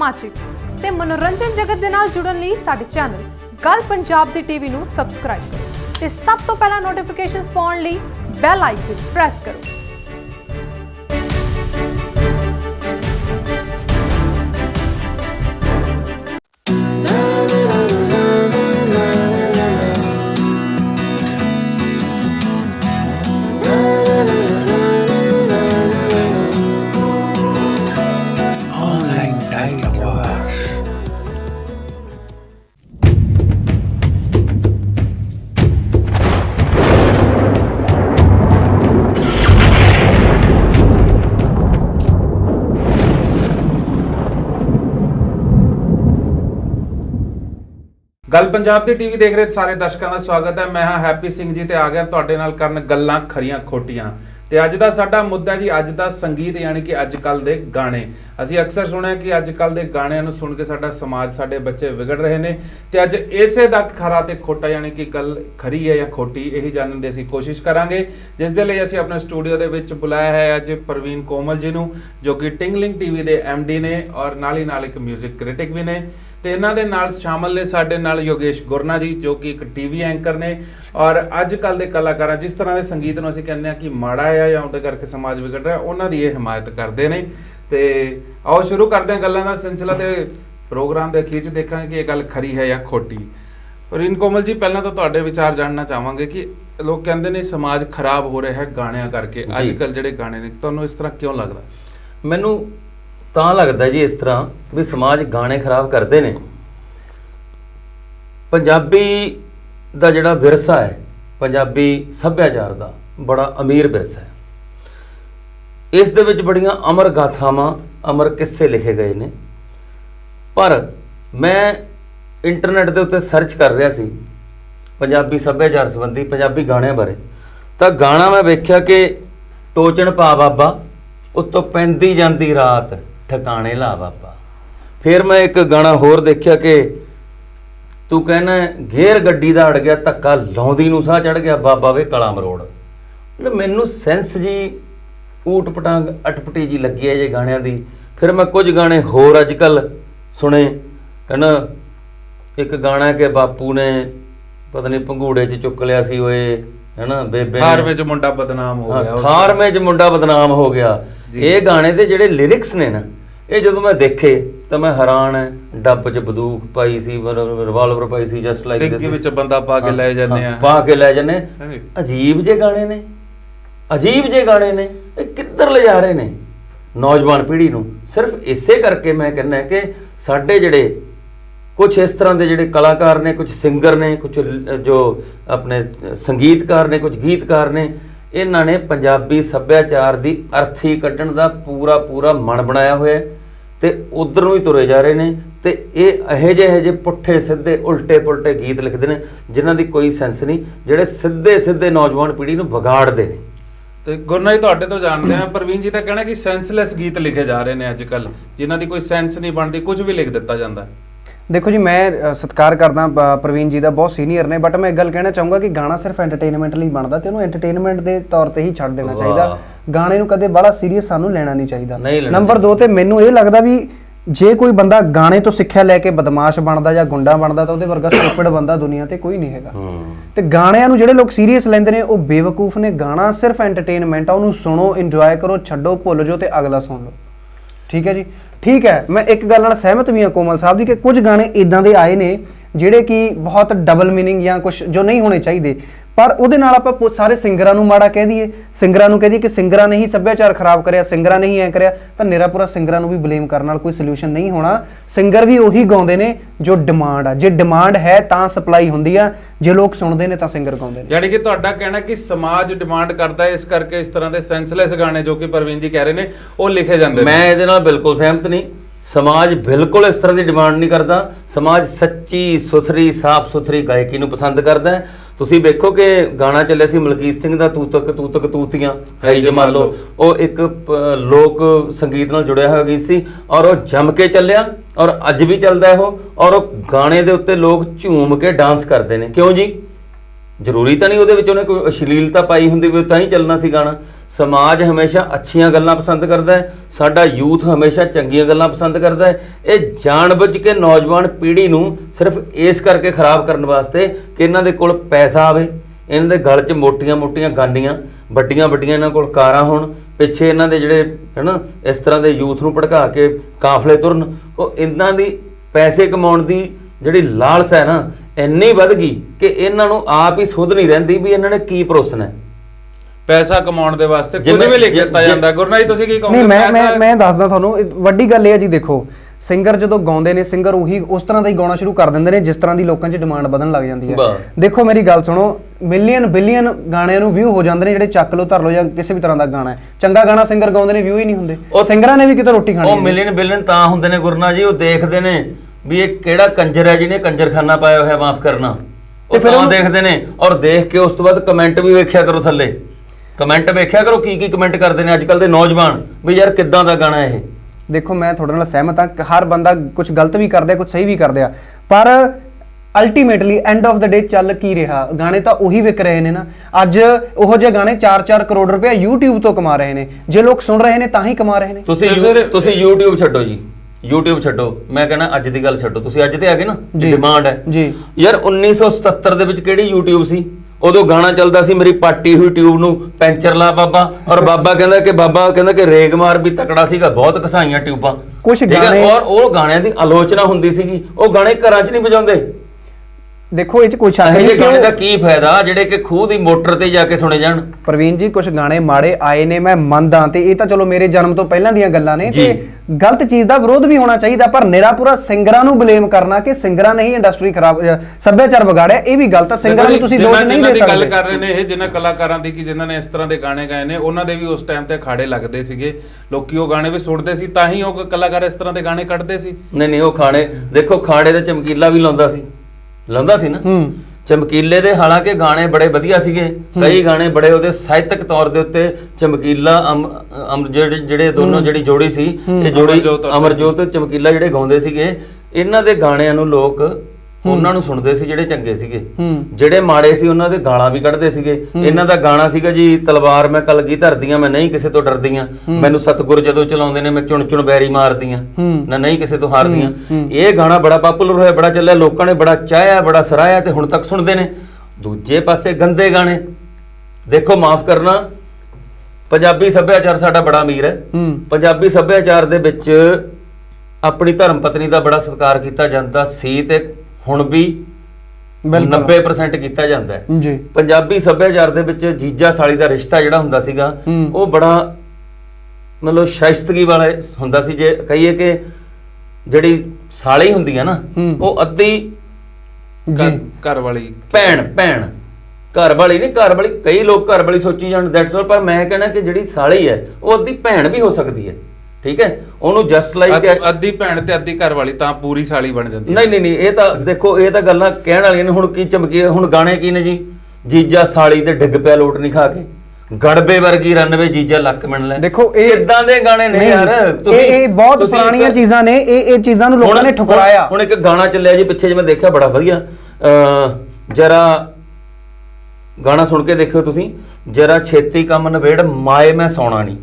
ਸਮਾਜਿਕ ਤੇ ਮਨੋਰੰਜਨ ਜਗਤ ਦੇ ਨਾਲ ਜੁੜਨ ਲਈ ਸਾਡੇ ਚੈਨਲ ਗੱਲ ਪੰਜਾਬ ਦੀ ਟੀਵੀ ਨੂੰ ਸਬਸਕ੍ਰਾਈਬ ਕਰੋ ਤੇ ਸਭ ਤੋਂ ਪਹਿਲਾਂ ਨੋਟੀਫਿਕੇਸ਼ਨਸ ਪਾਉਣ ਲਈ ਬੈਲ ਆਈਕਨ ਪ੍ਰੈਸ ਕਰੋ। ਗੱਲ ਪੰਜਾਬ ਦੀ ਟੀਵੀ ਦੇਖ ਰਹੇ ਸਾਰੇ ਦਰਸ਼ਕਾਂ ਦਾ ਸਵਾਗਤ ਹੈ। ਮੈਂ ਹਾਂ ਹੈਪੀ ਸਿੰਘ ਜੀ ਤੇ ਆ ਗਿਆ ਤੁਹਾਡੇ ਨਾਲ ਕਰਨ ਗੱਲਾਂ ਖਰੀਆਂ ਖੋਟੀਆਂ। ਤੇ ਅੱਜ ਦਾ ਸਾਡਾ ਮੁੱਦਾ ਜੀ, ਅੱਜ ਦਾ ਸੰਗੀਤ ਯਾਨੀ ਕਿ ਅੱਜ ਕੱਲ ਦੇ ਗਾਣੇ। ਅਸੀਂ ਅਕਸਰ ਸੁਣਿਆ ਕਿ ਅੱਜ ਕੱਲ ਦੇ ਗਾਣਿਆਂ ਨੂੰ ਸੁਣ ਕੇ ਸਾਡਾ ਸਮਾਜ, ਸਾਡੇ ਬੱਚੇ ਵਿਗੜ ਰਹੇ ਨੇ। ਤੇ ਅੱਜ ਇਸੇ ਦਾ ਖਰਾ ਤੇ ਖੋਟਾ ਯਾਨੀ ਕਿ ਗੱਲ ਖਰੀ ਹੈ ਜਾਂ ਖੋਟੀ, ਇਹੀ ਜਾਣਨ ਦੀ ਅਸੀਂ ਕੋਸ਼ਿਸ਼ ਕਰਾਂਗੇ। ਜਿਸ ਦੇ ਲਈ ਅਸੀਂ ਆਪਣੇ ਸਟੂਡੀਓ ਦੇ ਵਿੱਚ ਬੁਲਾਇਆ ਹੈ ਅੱਜ ਪ੍ਰਵੀਨ ਕੋਮਲ ਜੀ ਨੂੰ, ਜੋ ਕਿ ਟਿੰਗਲਿੰਗ ਟੀਵੀ ਦੇ ਡੀ ਨੇ ਔਰ ਨਾਲ ਹੀ ਨਾਲ ਇੱਕ 뮤직 ਕ੍ਰਿਟਿਕ ਵੀ ਨੇ। ਤੇ ਇਹਨਾਂ ਦੇ ਨਾਲ ਸ਼ਾਮਲ ਨੇ ਸਾਡੇ ਨਾਲ ਯੋਗੇਸ਼ ਗੁਰਨਾ ਜੀ ਜੋ ਕਿ ਇੱਕ ਟੀਵੀ ਐਂਕਰ ਨੇ। ਔਰ ਅੱਜ ਕੱਲ ਦੇ ਕਲਾਕਾਰਾਂ ਜਿਸ ਤਰ੍ਹਾਂ ਦੇ ਸੰਗੀਤ ਨੂੰ ਅਸੀਂ ਕਹਿੰਦੇ ਆ ਕਿ ਮਾੜਾ ਆ ਜਾਂ ਉਹਦੇ ਕਰਕੇ ਸਮਾਜ ਵਿਗੜ ਰਿਹਾ ਉਹਨਾਂ ਦੀ ਇਹ ਹਮਾਇਤ ਕਰਦੇ ਨੇ। ਤੇ ਆਓ ਸ਼ੁਰੂ ਕਰਦੇ ਹਾਂ ਗੱਲਾਂ ਦਾ ਸਿਲਸਿਲਾ ਤੇ ਪ੍ਰੋਗਰਾਮ ਦੇ ਅਖੀਰ 'ਚ ਦੇਖਾਂਗੇ ਕਿ ਇਹ ਗੱਲ ਖਰੀ ਹੈ ਜਾਂ ਖੋਟੀ। ਪ੍ਰਵੀਨ ਕੋਮਲ ਜੀ ਪਹਿਲਾਂ ਤਾਂ ਤੁਹਾਡੇ ਵਿਚਾਰ ਜਾਣਨਾ ਚਾਹਾਂਗੇ ਕਿ ਲੋਕ ਕਹਿੰਦੇ ਨੇ ਸਮਾਜ ਖਰਾਬ ਹੋ ਰਿਹਾ ਹੈ ਗਾਣਿਆਂ ਕਰਕੇ। ਅੱਜ। ਕੱਲ ਜਿਹੜੇ ਗਾਣੇ ਨੇ ਤੁਹਾਨੂੰ ਇਸ ਤਰ੍ਹਾਂ ਕਿਉਂ ਲੱਗਦਾ? ਮੈਨੂੰ ਤਾਂ ਲੱਗਦਾ ਜੀ ਇਸ ਤਰ੍ਹਾਂ ਵੀ ਸਮਾਜ ਗਾਣੇ ਖਰਾਬ ਕਰਦੇ ਨੇ। ਪੰਜਾਬੀ ਦਾ ਜਿਹੜਾ ਵਿਰਸਾ ਹੈ, ਪੰਜਾਬੀ ਸੱਭਿਆਚਾਰ ਦਾ ਬੜਾ ਅਮੀਰ ਵਿਰਸਾ ਹੈ। ਇਸ ਦੇ ਵਿੱਚ ਬੜੀਆਂ ਅਮਰ ਗਾਥਾਵਾਂ, ਅਮਰ ਕਿੱਸੇ ਲਿਖੇ ਗਏ ਨੇ। ਪਰ ਮੈਂ ਇੰਟਰਨੈਟ ਦੇ ਉੱਤੇ ਸਰਚ ਕਰ ਰਿਹਾ ਸੀ ਪੰਜਾਬੀ ਸੱਭਿਆਚਾਰ ਸੰਬੰਧੀ, ਪੰਜਾਬੀ ਗਾਣਿਆਂ ਬਾਰੇ, ਤਾਂ ਗਾਣਾ ਮੈਂ ਵੇਖਿਆ ਕਿ ਟੋਚਣ ਪਾ ਬਾਬਾ, ਉੱਤੋਂ ਪੈਂਦੀ ਜਾਂਦੀ ਰਾਤ। ਠਿਕਾਣੇ ਲਾ ਬਾਬਾ। ਫਿਰ ਮੈਂ ਇੱਕ ਗਾਣਾ ਹੋਰ ਦੇਖਿਆ ਕਿ ਤੂੰ ਕਹਿੰਦਾ ਗੇਰ ਗੱਡੀ ਦਾ ਅੜ ਗਿਆ ਧੱਕਾ ਲਾਉਂਦੀ ਨੂੰ ਸਾਹ ਚੜ ਗਿਆ ਬਾਬਾ ਵੇ ਕਲਾ ਮਰੋੜ। ਮੈਨੂੰ ਸੈਂਸ ਜੀ ਊਟ ਪਟਾਂਗ ਅਟਪਟੀ ਜੀ ਲੱਗੀ ਹੈ ਜੇ ਗਾਣਿਆਂ ਦੀ। ਫਿਰ ਮੈਂ ਕੁਝ ਗਾਣੇ ਹੋਰ ਅੱਜ ਕੱਲ ਸੁਣੇ। ਕਹਿੰਦਾ ਇੱਕ ਗਾਣਾ ਕਿ ਬਾਪੂ ਨੇ ਪਤਾ ਨਹੀਂ ਪੰਘੂੜੇ 'ਚ ਚੁੱਕ ਲਿਆ ਸੀ ਓਏ ਹੈਨਾ ਬੇਬੇ ਹਾਰ ਵਿੱਚ ਮੁੰਡਾ ਬਦਨਾਮ ਹੋ ਗਿਆ ਉਸ ਅਠਾਰਵੇਂ 'ਚ ਮੁੰਡਾ ਬਦਨਾਮ ਹੋ ਗਿਆ। ਇਹ ਗਾਣੇ ਦੇ ਜਿਹੜੇ ਲਿਰਿਕਸ ਨੇ ਨਾ ਇਹ ਜਦੋਂ ਮੈਂ ਦੇਖੇ ਤਾਂ ਮੈਂ ਹੈਰਾਨ ਹੈ ਡੱਬ 'ਚ ਬੰਦੂਕ ਪਾਈ ਸੀ ਰਿਵਾਲਵਰ ਪਾਈ ਸੀ ਜਸਟ ਲਾਈਕ ਡਿੱਗੀ ਵਿੱਚ ਬੰਦਾ ਪਾ ਕੇ ਲੈ ਜਾਂਦੇ ਆ। ਪਾ ਕੇ ਲੈ ਜਾਂਦੇ। ਹਾਂਜੀ। ਅਜੀਬ ਜੇ ਗਾਣੇ ਨੇ। ਅਜੀਬ ਜੇ ਗਾਣੇ ਨੇ। ਇਹ ਕਿੱਧਰ ਲੈ ਜਾ ਰਹੇ ਨੇ? ਨੌਜਵਾਨ ਪੀੜ੍ਹੀ ਨੂੰ। ਸਿਰਫ ਇਸੇ ਕਰਕੇ ਮੈਂ ਕਹਿੰਦਾ ਕਿ ਸਾਡੇ ਜਿਹੜੇ ਕੁਝ ਇਸ ਤਰ੍ਹਾਂ ਦੇ ਜਿਹੜੇ ਕਲਾਕਾਰ ਨੇ ਕੁਝ ਸਿੰਗਰ ਨੇ ਕੁਝ ਜੋ ਆਪਣੇ ਸੰਗੀਤਕਾਰ ਨੇ ਕੁਝ ਗੀਤਕਾਰ ਨੇ ਇਹਨਾਂ ਨੇ ਪੰਜਾਬੀ ਸੱਭਿਆਚਾਰ ਦੀ ਅਰਥੀ ਕੱਢਣ ਦਾ ਪੂਰਾ ਪੂਰਾ ਮਨ ਬਣਾਇਆ ਹੋਇਆ ਹੈ। ਤੇ ਉਧਰ ਨੂੰ ਹੀ ਤੁਰੇ ਜਾ ਰਹੇ ਨੇ ਤੇ ਇਹ ਇਹੋ ਜਿਹੇ ਇਹੋ ਜਿਹੇ ਪੁੱਠੇ, ਸਿੱਧੇ, ਉਲਟੇ ਪੁਲਟੇ ਗੀਤ ਲਿਖਦੇ ਨੇ, ਜਿਨ੍ਹਾਂ ਦੀ ਕੋਈ ਸੈਂਸ ਨਹੀਂ, ਜਿਹੜੇ ਸਿੱਧੇ ਸਿੱਧੇ ਨੌਜਵਾਨ ਪੀੜ੍ਹੀ ਨੂੰ ਵਿਗਾੜਦੇ ਨੇ। ਤੇ ਗੁਰਨਾ ਜੀ, ਤੁਹਾਡੇ ਤੋਂ ਜਾਣਦੇ ਆ ਪ੍ਰਵੀਨ ਜੀ ਦਾ ਕਹਿਣਾ ਕਿ ਸੈਂਸਲੈਸ ਗੀਤ ਲਿਖੇ ਜਾ ਰਹੇ ਨੇ ਅੱਜ ਕੱਲ ਜਿਨ੍ਹਾਂ ਦੀ ਕੋਈ ਸੈਂਸ ਨਹੀਂ ਬਣਦੀ, ਕੁਝ ਵੀ ਲਿਖ ਦਿੱਤਾ ਜਾਂਦਾ। ਦੇਖੋ ਜੀ ਮੈਂ ਸਤਿਕਾਰ ਕਰਦਾ ਪ੍ਰਵੀਨ ਜੀ ਦਾ ਬਹੁਤ ਸੀਨੀਅਰ ਨੇ ਬਟ ਮੈਂ ਇੱਕ ਗੱਲ ਕਹਿਣਾ ਚਾਹੂੰਗਾ ਕਿ ਗਾਣਾ ਸਿਰਫ ਐਂਟਰਟੇਨਮੈਂਟ ਲਈ ਬਣਦਾ ਤੇ ਉਹਨੂੰ ਐਂਟਰਟੇਨਮੈਂਟ ਦੇ ਤੌਰ ਤੇ ਹੀ ਛੱਡ ਦੇਣਾ। ਚਾਹੀਦਾ। ਗਾਣੇ ਨੂੰ ਕਦੇ ਬੜਾ ਸੀਰੀਅਸ ਸਾਨੂੰ ਲੈਣਾ ਨਹੀਂ ਚਾਹੀਦਾ। ਨੰਬਰ 2 ਤੇ ਮੈਨੂੰ ਇਹ ਲੱਗਦਾ ਵੀ ਜੇ ਕੋਈ ਬੰਦਾ ਗਾਣੇ ਤੋਂ ਸਿੱਖਿਆ ਲੈ ਕੇ ਬਦਮਾਸ਼ ਬਣਦਾ ਜਾਂ ਗੁੰਡਾ ਬਣਦਾ ਤਾਂ ਉਹਦੇ ਵਰਗਾ ਸਟੂਪਿਡ ਬੰਦਾ ਦੁਨੀਆ ਤੇ ਕੋਈ ਨਹੀਂ ਹੈਗਾ। ਤੇ ਗਾਣਿਆਂ ਨੂੰ ਜਿਹੜੇ ਲੋਕ ਸੀਰੀਅਸ ਲੈਂਦੇ ਨੇ ਉਹ ਬੇਵਕੂਫ ਨੇ। ਗਾਣਾ ਸਿਰਫ ਐਂਟਰਟੇਨਮੈਂਟ ਆ ਉਹਨੂੰ ਸੁਣੋ ਇੰਜੋਏ ਕਰੋ ਛੱਡੋ ਭੁੱਲ ਜਾਓ ਤੇ ਅਗਲਾ ਸੁਣ ਲਓ। ਠੀਕ ਹੈ ਜੀ? ਠੀਕ ਹੈ, ਮੈਂ ਇੱਕ ਗੱਲ ਨਾਲ ਸਹਿਮਤ ਵੀ ਹਾਂ ਕੋਮਲ ਸਾਹਿਬ ਦੀ ਕਿ ਕੁਝ ਗਾਣੇ ਇਦਾਂ ਦੇ ਆਏ ਨੇ ਜਿਹੜੇ ਕਿ ਬਹੁਤ ਡਬਲ ਮੀਨਿੰਗ ਜਾਂ ਕੁਝ ਜੋ ਨਹੀਂ ਹੋਣੇ ਚਾਹੀਦੇ। ਪਰ ਉਹਦੇ ਨਾਲ ਆਪਾਂ ਪੁ- ਸਾਰੇ ਸਿੰਗਰਾਂ ਨੂੰ ਮਾੜਾ ਕਹਿ ਦਈਏ। ਸਿੰਗਰਾਂ ਨੂੰ ਕਹਿ ਦਈਏ ਕਿ ਸਿੰਗਰਾਂ ਨੇ ਹੀ ਸੱਭਿਆਚਾਰ ਖਰਾਬ ਕਰਿਆ ਸਿੰਗਰਾਂ ਨੇ ਹੀ ਐ ਕਰਿਆ ਤਾਂ ਨਿਰਾ ਪੂਰਾ ਸਿੰਗਰਾਂ ਨੂੰ ਵੀ ਬਲੇਮ ਕਰਨ ਨਾਲ ਕੋਈ ਸੋਲੂਸ਼ਨ ਨਹੀਂ ਹੋਣਾ। ਸਿੰਗਰ ਵੀ ਉਹੀ ਗਾਉਂਦੇ ਨੇ ਜੋ ਡਿਮਾਂਡ ਆ। ਜੇ ਡਿਮਾਂਡ ਹੈ ਤਾਂ ਸਪਲਾਈ ਹੁੰਦੀ ਆ ਜੇ ਲੋਕ ਸੁਣਦੇ ਨੇ ਤਾਂ ਸਿੰਗਰ ਗਾਉਂਦੇ ਨੇ। ਯਾਨੀ ਕਿ ਤੁਹਾਡਾ ਕਹਿਣਾ ਕਿ ਸਮਾਜ ਡਿਮਾਂਡ ਕਰਦਾ ਹੈ ਇਸ ਕਰਕੇ ਇਸ ਤਰ੍ਹਾਂ ਦੇ ਸੈਂਸਲੈਸ ਗਾਣੇ ਜੋ ਕਿ ਪ੍ਰਵੀਨ ਜੀ ਕਹਿ ਰਹੇ ਨੇ ਉਹ ਲਿਖੇ ਜਾਂਦੇ ਨੇ। ਮੈਂ ਇਹਦੇ ਨਾਲ ਬਿਲਕੁਲ ਸਹਿਮਤ ਨਹੀਂ। ਸਮਾਜ ਬਿਲਕੁਲ ਇਸ ਤਰ੍ਹਾਂ ਦੀ ਡਿਮਾਂਡ ਨਹੀਂ ਕਰਦਾ। ਸਮਾਜ ਸੱਚੀ ਸੁਥਰੀ ਸਾਫ਼ ਸੁਥਰੀ ਗਾਇਕੀ ਨੂੰ ਪਸੰਦ ਕਰਦਾ ਹੈ। ਤੁਸੀਂ ਵੇਖੋ ਕਿ ਗਾਣਾ ਚੱਲਿਆ ਸੀ ਮਲਕੀਤ ਸਿੰਘ ਦਾ ਤੂੰ ਤੱਕ ਤੂੰ ਤੱਕ ਤੂਤੀਆਂ ਹੈ ਜੇ ਮੰਨ ਲਓ। ਉਹ ਇੱਕ ਪ- ਲੋਕ ਸੰਗੀਤ ਨਾਲ ਜੁੜਿਆ ਹੋਇਆ ਗੀਤ ਸੀ ਔਰ ਉਹ ਜੰਮ ਕੇ ਚੱਲਿਆ ਔਰ ਅੱਜ ਵੀ ਚੱਲਦਾ ਹੈ ਉਹ ਔਰ ਉਹ ਗਾਣੇ ਦੇ ਉੱਤੇ ਲੋਕ ਝੂਮ ਕੇ ਡਾਂਸ ਕਰਦੇ ਨੇ। ਕਿਉਂ ਜੀ? ਜ਼ਰੂਰੀ ਤਾਂ ਨਹੀਂ ਉਹਦੇ ਵਿੱਚ ਉਹਨੇ ਕੋਈ ਅਸ਼ਲੀਲਤਾ ਪਾਈ ਹੁੰਦੀ ਵੀ ਤਾਂ ਹੀ ਚੱਲਣਾ ਸੀ ਗਾਣਾ। ਸਮਾਜ ਹਮੇਸ਼ਾ ਅੱਛੀਆਂ ਗੱਲਾਂ ਪਸੰਦ ਕਰਦਾ ਹੈ, ਸਾਡਾ ਯੂਥ ਹਮੇਸ਼ਾ ਚੰਗੀਆਂ ਗੱਲਾਂ ਪਸੰਦ ਕਰਦਾ ਹੈ। ਇਹ ਜਾਣਬੁੱਝ ਕੇ ਨੌਜਵਾਨ ਪੀੜ੍ਹੀ ਨੂੰ ਸਿਰਫ ਇਸ ਕਰਕੇ ਖਰਾਬ ਕਰਨ ਵਾਸਤੇ ਕਿ ਇਹਨਾਂ ਦੇ ਕੋਲ ਪੈਸਾ ਆਵੇ, ਇਹਨਾਂ ਦੇ ਗਲ 'ਚ ਮੋਟੀਆਂ-ਮੋਟੀਆਂ ਗਾਨੀਆਂ ਵੱਡੀਆਂ-ਵੱਡੀਆਂ ਇਹਨਾਂ ਕੋਲ ਕਾਰਾਂ ਹੋਣ, ਪਿੱਛੇ ਇਹਨਾਂ ਦੇ ਜਿਹੜੇ, ਹੈਨਾ, ਇਸ ਤਰ੍ਹਾਂ ਦੇ ਯੂਥ ਨੂੰ ਭੜਕਾ ਕੇ ਕਾਫਲੇ ਤੁਰਨ, ਉਹ ਇਹਨਾਂ ਦੀ ਪੈਸੇ ਕਮਾਉਣ ਦੀ ਜਿਹੜੀ ਲਾਲਸ ਹੈ ਨਾ, ਇੰਨੀ ਵੱਧ ਗਈ ਕਿ ਇਹਨਾਂ ਨੂੰ ਆਪ ਹੀ ਸੁਧ ਨਹੀਂ ਰਹਿੰਦੀ ਵੀ ਇਹਨਾਂ ਨੇ ਕੀ ਪਰੋਸਣਾ ਹੈ। ਪੈਸਾ ਕਮਾਉਣ ਦੇ ਵਾਸਤੇ ਕੁਝ ਜਿਵੇਂ- ਵੀ ਲਿਖ ਦਿੱਤਾ ਜਾਂਦਾ। ਗੁਰਨਾਈ ਤੁਸੀਂ ਕੀ ਕਹੋਗੇ? ਨਹੀਂ ਮੈਂ ਮੈਂ ਮੈਂ ਦੱਸਦਾ ਤੁਹਾਨੂੰ ਵੱਡੀ ਗੱਲ ਇਹ ਹੈ ਜੀ ਦੇਖੋ ਸਿੰਗਰ ਜਦੋਂ ਗਾਉਂਦੇ ਨੇ ਸਿੰਗਰ ਉਹੀ ਉਸ ਤਰ੍ਹਾਂ ਦਾ ਹੀ ਗਾਉਣਾ ਸ਼ੁਰੂ ਕਰ ਦਿੰਦੇ ਨੇ ਜਿਸ ਤਰ੍ਹਾਂ ਦੀ ਲੋਕਾਂ 'ਚ ਡਿਮਾਂਡ ਵਧਣ ਲੱਗ ਜਾਂਦੀ ਹੈ। ਦੇਖੋ ਮੇਰੀ ਗੱਲ ਸੁਣੋ ਮਿਲੀਅਨ ਬਿਲੀਅਨ ਗਾਣਿਆਂ ਨੂੰ ਵਿਊ ਹੋ ਜਾਂਦੇ ਨੇ ਜਿਹੜੇ ਚੱਕ ਲੋ ਧਰ ਲੋ ਜਾਂ ਕਿਸੇ ਵੀ ਤਰ੍ਹਾਂ ਦਾ ਗਾਣਾ ਹੈ। ਚੰਗਾ ਗਾਣਾ ਸਿੰਗਰ ਗਾਉਂਦੇ ਨੇ ਵਿਊ ਹੀ ਨਹੀਂ ਹੁੰਦੇ। ਉਹ- ਸਿੰਗਰਾਂ ਨੇ ਵੀ ਕਿਤੇ ਰੋਟੀ ਖਾਣੀ ਉਹ। ਮਿਲੀਅਨ ਬਿਲੀਅਨ ਤਾਂ ਹੁੰਦੇ ਨੇ ਗੁਰਨਾ ਜੀ ਉਹ ਦੇਖਦੇ ਨੇ ਵੀ ਇਹ ਕਿਹੜਾ ਕੰਜਰ ਹੈ ਜਿਹਨੇ ਕੰਜਰਖਾਨਾ ਪਾਇਆ ਹੋਇਆ ਮਾਫ ਕਰਨਾ। ਉਹ ਤਾਂ ਦੇਖਦੇ ਨੇ ਔਰ ਦੇਖ ਕੇ ਉਸ ਤੋਂ ਬਾਅਦ ਕਮੈਂਟ ਵੀ ਵੇਖਿਆ ਕਰੋ ਥੱਲੇ। ਕਮੈਂਟ ਵੇਖਿਆ ਕਰੋ ਕੀ ਕੀ ਕਮੈਂਟ ਕਰਦੇ ਨੇ ਅੱਜ ਕੱਲ ਦੇ ਨੌਜਵਾਨ ਵੀ ਯਾਰ ਕਿੱਦਾਂ ਦਾ ਗਾਣਾ ਇਹ? ਦੇਖੋ ਮੈਂ ਤੁਹਾਡੇ ਨਾਲ ਸਹਿਮਤ ਹਾਂ ਕਿ ਹਰ ਬੰਦਾ ਕੁਝ ਗਲਤ ਵੀ ਕਰਦਾ ਕੁਝ ਸਹੀ ਵੀ ਕਰਦਾ ਪਰ ਅਲਟੀਮੇਟਲੀ ਐਂਡ ਆਫ ਦਾ ਡੇ ਚੱਲ ਕੀ ਰਿਹਾ? ਗਾਣੇ ਤਾਂ ਉਹੀ ਵਿਕ ਰਹੇ ਨੇ ਨਾ। ਅੱਜ ਉਹੋ ਜਿਹੇ ਗਾਣੇ 4-4 ਕਰੋੜ ਰੁਪਏ YouTube ਤੋਂ ਕਮਾ ਰਹੇ ਨੇ। ਜੇ ਲੋਕ ਸੁਣ ਰਹੇ ਨੇ ਤਾਂ ਹੀ ਕਮਾ ਰਹੇ ਨੇ। ਤੁਸੀਂ ਯੂ- ਫਿਰ- ਤੁਸੀਂ YouTube ਛੱਡੋ ਜੀ। YouTube ਛੱਡੋ। ਮੈਂ ਕਹਿੰਦਾ ਅੱਜ ਦੀ ਗੱਲ ਛੱਡੋ। ਤੁਸੀਂ ਅੱਜ ਤੇ ਆ ਗਏ ਨਾ? ਜੀ। ਡਿਮਾਂਡ ਹੈ। ਜੀ। ਯਾਰ 1977 ਦੇ ਵਿੱਚ ਕਿਹੜੀ YouTube ਸੀ? ਉਦੋਂ ਗਾਣਾ ਚੱਲਦਾ ਸੀ ਮੇਰੀ ਪਾਟੀ ਹੋਈ ਟਿਊਬ ਨੂੰ ਪੈਂਚਰ ਲਾ ਬਾਬਾ। ਔਰ ਬਾਬਾ ਕਹਿੰਦਾ ਕਿ ਬਾਬਾ ਕਹਿੰਦਾ ਕਿ ਰੇਗਮਾਰ ਵੀ ਤਕੜਾ ਸੀਗਾ ਬਹੁਤ ਘਸਾਈਆਂ ਟਿਊਬਾਂ। ਕੁਛ ਠੀਕ ਹੈ? ਗਾਣੇ- ਔਰ ਉਹ ਗਾਣਿਆਂ ਦੀ ਆਲੋਚਨਾ ਹੁੰਦੀ ਸੀਗੀ। ਉਹ ਗਾਣੇ ਘਰਾਂ 'ਚ ਨਹੀਂ ਵਜਾਉਂਦੇ। ਦੇਖੋ ਇਹ ਚ ਕੋਈ ਸ਼ੱਕ ਇਹੋ ਨਹੀਂ ਗਾਣੇ ਕਿ ਦਾ ਕੀ ਫਾਇਦਾ ਜਿਹੜੇ ਕਿ ਖੂਹ ਦੀ ਮੋਟਰ ਤੇ ਜਾ ਕੇ ਸੁਣੇ ਜਾਣ? ਪ੍ਰਵੀਨ ਜੀ ਕੁਝ ਗਾਣੇ ਮਾੜੇ ਆਏ ਨੇ ਮੈਂ ਮੰਨਦਾ ਤੇ ਇਹ ਤਾਂ ਚਲੋ ਮੇਰੇ ਜਨਮ ਤੋਂ ਪਹਿਲਾਂ ਦੀਆਂ ਗੱਲਾਂ ਨੇ ਜੀ। ਤੇ ਗਲਤ ਚੀਜ਼ ਦਾ ਵਿਰੋਧ ਵੀ ਹੋਣਾ ਚਾਹੀਦਾ ਪਰ ਨਿਰਾ ਪੂਰਾ ਸਿੰਗਰਾਂ ਨੂੰ ਬਲੇਮ ਕਰਨਾ ਕਿ ਸਿੰਗਰਾਂ ਨੇ ਹੀ ਇੰਡਸਟਰੀ ਖਰਾਬ ਸੱਭਿਆਚਾਰ ਵਿਗਾੜਿਆ ਇਹ ਵੀ ਗਲਤ ਆ। ਸਿੰਗਰਾਂ ਨੂੰ ਤੁਸੀਂ ਦੋਸ਼ ਨਹੀਂ ਦੇ ਦੀ ਗੱਲ ਸਕਦੇ। ਕਰ ਰਹੇ ਨੇ ਇਹ ਜਿਨ੍ਹਾਂ ਕਲਾਕਾਰਾਂ ਦੀ ਕਿ ਜਿਨ੍ਹਾਂ ਨੇ ਇਸ ਤਰ੍ਹਾਂ ਦੇ ਗਾਣੇ ਗਾਏ ਨੇ ਉਹਨਾਂ ਦੇ ਵੀ ਉਸ ਟਾਈਮ ਤੇ ਅਖਾੜੇ ਲੱਗਦੇ ਸੀਗੇ। ਲੋਕੀ ਉਹ ਗਾਣੇ ਵੀ ਸੁਣਦੇ ਸੀ ਤਾਂ ਹੀ ਉਹ ਕਲਾਕਾਰ ਇਸ ਤਰ੍ਹਾਂ ਦੇ ਗਾਣੇ ਕੱਢਦੇ ਸੀ। ਨਹੀਂ ਨਹੀਂ ਉਹ ਖਾਣੇ ਦੇਖੋ ਖਾੜੇ ਤੇ ਚਮਕੀਲਾ ਵੀ ਲਾਉਂਦਾ ਸੀ। ਲਾਉਂਦਾ ਸੀ ਨਾ? ਹੂੰ। ਚਮਕੀਲੇ ਦੇ ਹਾਲਾਂਕਿ ਗਾਣੇ ਬੜੇ ਵਧੀਆ ਸੀਗੇ। ਕਈ ਗਾਣੇ ਬੜੇ ਉਹਦੇ ਸਾਹਿਤਕ ਤੌਰ ਦੇ ਉੱਤੇ ਚਮਕੀਲਾ ਅਮ ਜਿਹੜੇ ਦੋਨੋਂ ਜਿਹੜੀ ਜੋੜੀ ਸੀ ਇਹ ਜੋੜੀ ਅਮਰਜੋਤ ਔਰ ਅਮਰਜੋਤ ਤੇ ਚਮਕੀਲਾ ਜਿਹੜੇ ਗਾਉਂਦੇ ਸੀਗੇ ਇਹਨਾਂ ਦੇ ਗਾਣਿਆਂ ਨੂੰ ਲੋਕ ਉਹਨਾਂ ਨੂੰ ਸੁਣਦੇ ਸੀ ਜਿਹੜੇ ਚੰਗੇ ਸੀਗੇ। ਜਿਹੜੇ ਮਾੜੇ ਸੀ ਉਹਨਾਂ ਦੇ ਗਾਲਾਂ ਵੀ ਕੱਢਦੇ ਸੀਗੇ। ਇਹਨਾਂ ਦਾ ਗਾਣਾ ਸੀਗਾ ਜੀ ਤਲਵਾਰ ਮੈਂ ਕਲਗੀ ਧਰਦੀਆਂ ਮੈਂ ਨਹੀਂ ਕਿਸੇ ਤੋਂ ਡਰਦੀਆਂ। ਮੈਨੂੰ ਸਤਗੁਰ ਜਦੋਂ ਚਲਾਉਂਦੇ ਨੇ ਮੈਂ ਚੁਣ ਚੁਣ ਬੈਰੀ ਮਾਰਦੀਆਂ। ਨਾ ਨਹੀਂ ਕਿਸੇ ਤੋਂ ਹਾਰਦੀਆਂ। ਇਹ ਗਾਣਾ ਬੜਾ ਪਪੂਲਰ ਹੋਇਆ ਬੜਾ ਚੱਲਿਆ ਲੋਕਾਂ ਨੇ ਬੜਾ ਚਾਹਿਆ ਬੜਾ ਸਰਾਹਿਆ ਤੇ ਹੁਣ ਤੱਕ ਸੁਣਦੇ ਨੇ। ਦੂਜੇ ਪਾਸੇ ਗੰਦੇ ਗਾਣੇ। ਦੇਖੋ ਮਾਫ ਕਰਨਾ ਪੰਜਾਬੀ ਸੱਭਿਆਚਾਰ ਸਾਡਾ ਬੜਾ ਅਮੀਰ ਹੂੰ। ਪੰਜਾਬੀ ਸੱਭਿਆਚਾਰ ਦੇ ਵਿੱਚ ਆਪਣੀ ਧਰਮ ਪਤਨੀ ਦਾ ਬੜਾ ਸਤਿਕਾਰ ਕੀਤਾ ਜਾਂਦਾ ਸੀ ਤੇ ਹੁਣ ਵੀ ਬਿਲਕੁਲ। 90% ਕੀਤਾ ਜਾਂਦਾ ਹੈ। ਜੀ। ਪੰਜਾਬੀ ਸੱਭਿਆਚਾਰ ਦੇ ਵਿੱਚ ਜੀਜਾ ਸਾਲੀ ਦਾ ਰਿਸ਼ਤਾ ਜਿਹੜਾ ਹੁੰਦਾ ਸੀਗਾ। ਉਹ ਬੜਾ ਮਤਲਬ ਸ਼ਾਇਸਤਗੀ ਵਾਲਾ ਹੁੰਦਾ ਸੀ। ਜੇ ਕਹੀਏ ਕਿ ਜਿਹੜੀ ਸਾਲੀ ਹੁੰਦੀ ਹੈ ਨਾ। ਉਹ ਅੱਧੀ ਜੀ। ਘਰ- ਘਰ ਵਾਲੀ ਭੈਣ ਭੈਣ। ਘਰ ਵਾਲੀ ਨਹੀਂ ਘਰ ਵਾਲੀ ਕਈ ਲੋਕ ਘਰ ਵਾਲੀ ਸੋਚੀ ਜਾਣ ਦੈਟਸ ਆਲ ਪਰ ਮੈਂ ਕਹਿੰਦਾ ਕਿ ਜਿਹੜੀ ਸਾਲੀ ਹੈ ਉਹ ਅੱਧੀ ਭੈਣ ਵੀ ਹੋ ਸਕਦੀ ਹੈ। ਠੀਕ ਹੈ? ਉਹਨੂੰ ਜਸਟ ਲਾਈਕ ਅੱਧ- ਅੱਧੀ ਭੈਣ ਤੇ ਅੱਧੀ ਘਰ ਵਾਲੀ ਤਾਂ ਪੂਰੀ ਸਾਲੀ ਬਣ ਜਾਂਦੀ ਹੈ। ਨਹੀਂ ਨਹੀਂ ਨਹੀਂ ਇਹ ਤਾਂ ਦੇਖੋ ਇਹ ਤਾਂ ਗੱਲਾਂ ਕਹਿਣ ਵਾਲੀਆਂ ਨੇ ਹੁਣ ਕੀ ਚਮਕੀ ਹੁਣ ਗਾਣੇ ਕੀ ਨੇ ਜੀ? ਜੀਜਾ ਸਾਲੀ ਤੇ ਡਿੱਗ ਪਿਆ ਲੋਟ ਨਹੀਂ ਖਾ ਕੇ। ਗੜਬੇ ਵਰਗੀ 99 ਜੀਜਾ ਲੱਕ ਮਿਣ ਲੈ। ਦੇਖੋ ਇਹ ਕਿੱਦਾਂ ਦੇ ਗਾਣੇ ਨੇ ਨਹੀਂ, ਯਾਰ? ਇਹ ਇਹ ਬਹੁਤ ਤੁਸੀਂ ਇੱਕ- ਪੁਰਾਣੀਆਂ ਚੀਜ਼ਾਂ ਨੇ ਇਹ ਇਹ ਚੀਜ਼ਾਂ ਨੂੰ ਲੋਕਾਂ ਹੁਣ- ਨੇ ਠੁਕਰਾਇਆ। ਹੁਣ ਇੱਕ ਗਾਣਾ ਚੱਲਿਆ ਜੀ ਪਿੱਛੇ ਜਿਵੇਂ ਦੇਖਿਆ ਬੜਾ ਵਧੀਆ। ਅ ਜਰਾ ਗਾਣਾ ਸੁਣ ਕੇ ਦੇਖਿਓ ਤੁਸੀਂ। ਜਰਾ ਛੇਤੀ ਕੰਮ ਨਵੇੜ ਮਾਏ ਮੈਂ ਸੌਣਾ ਨਹੀਂ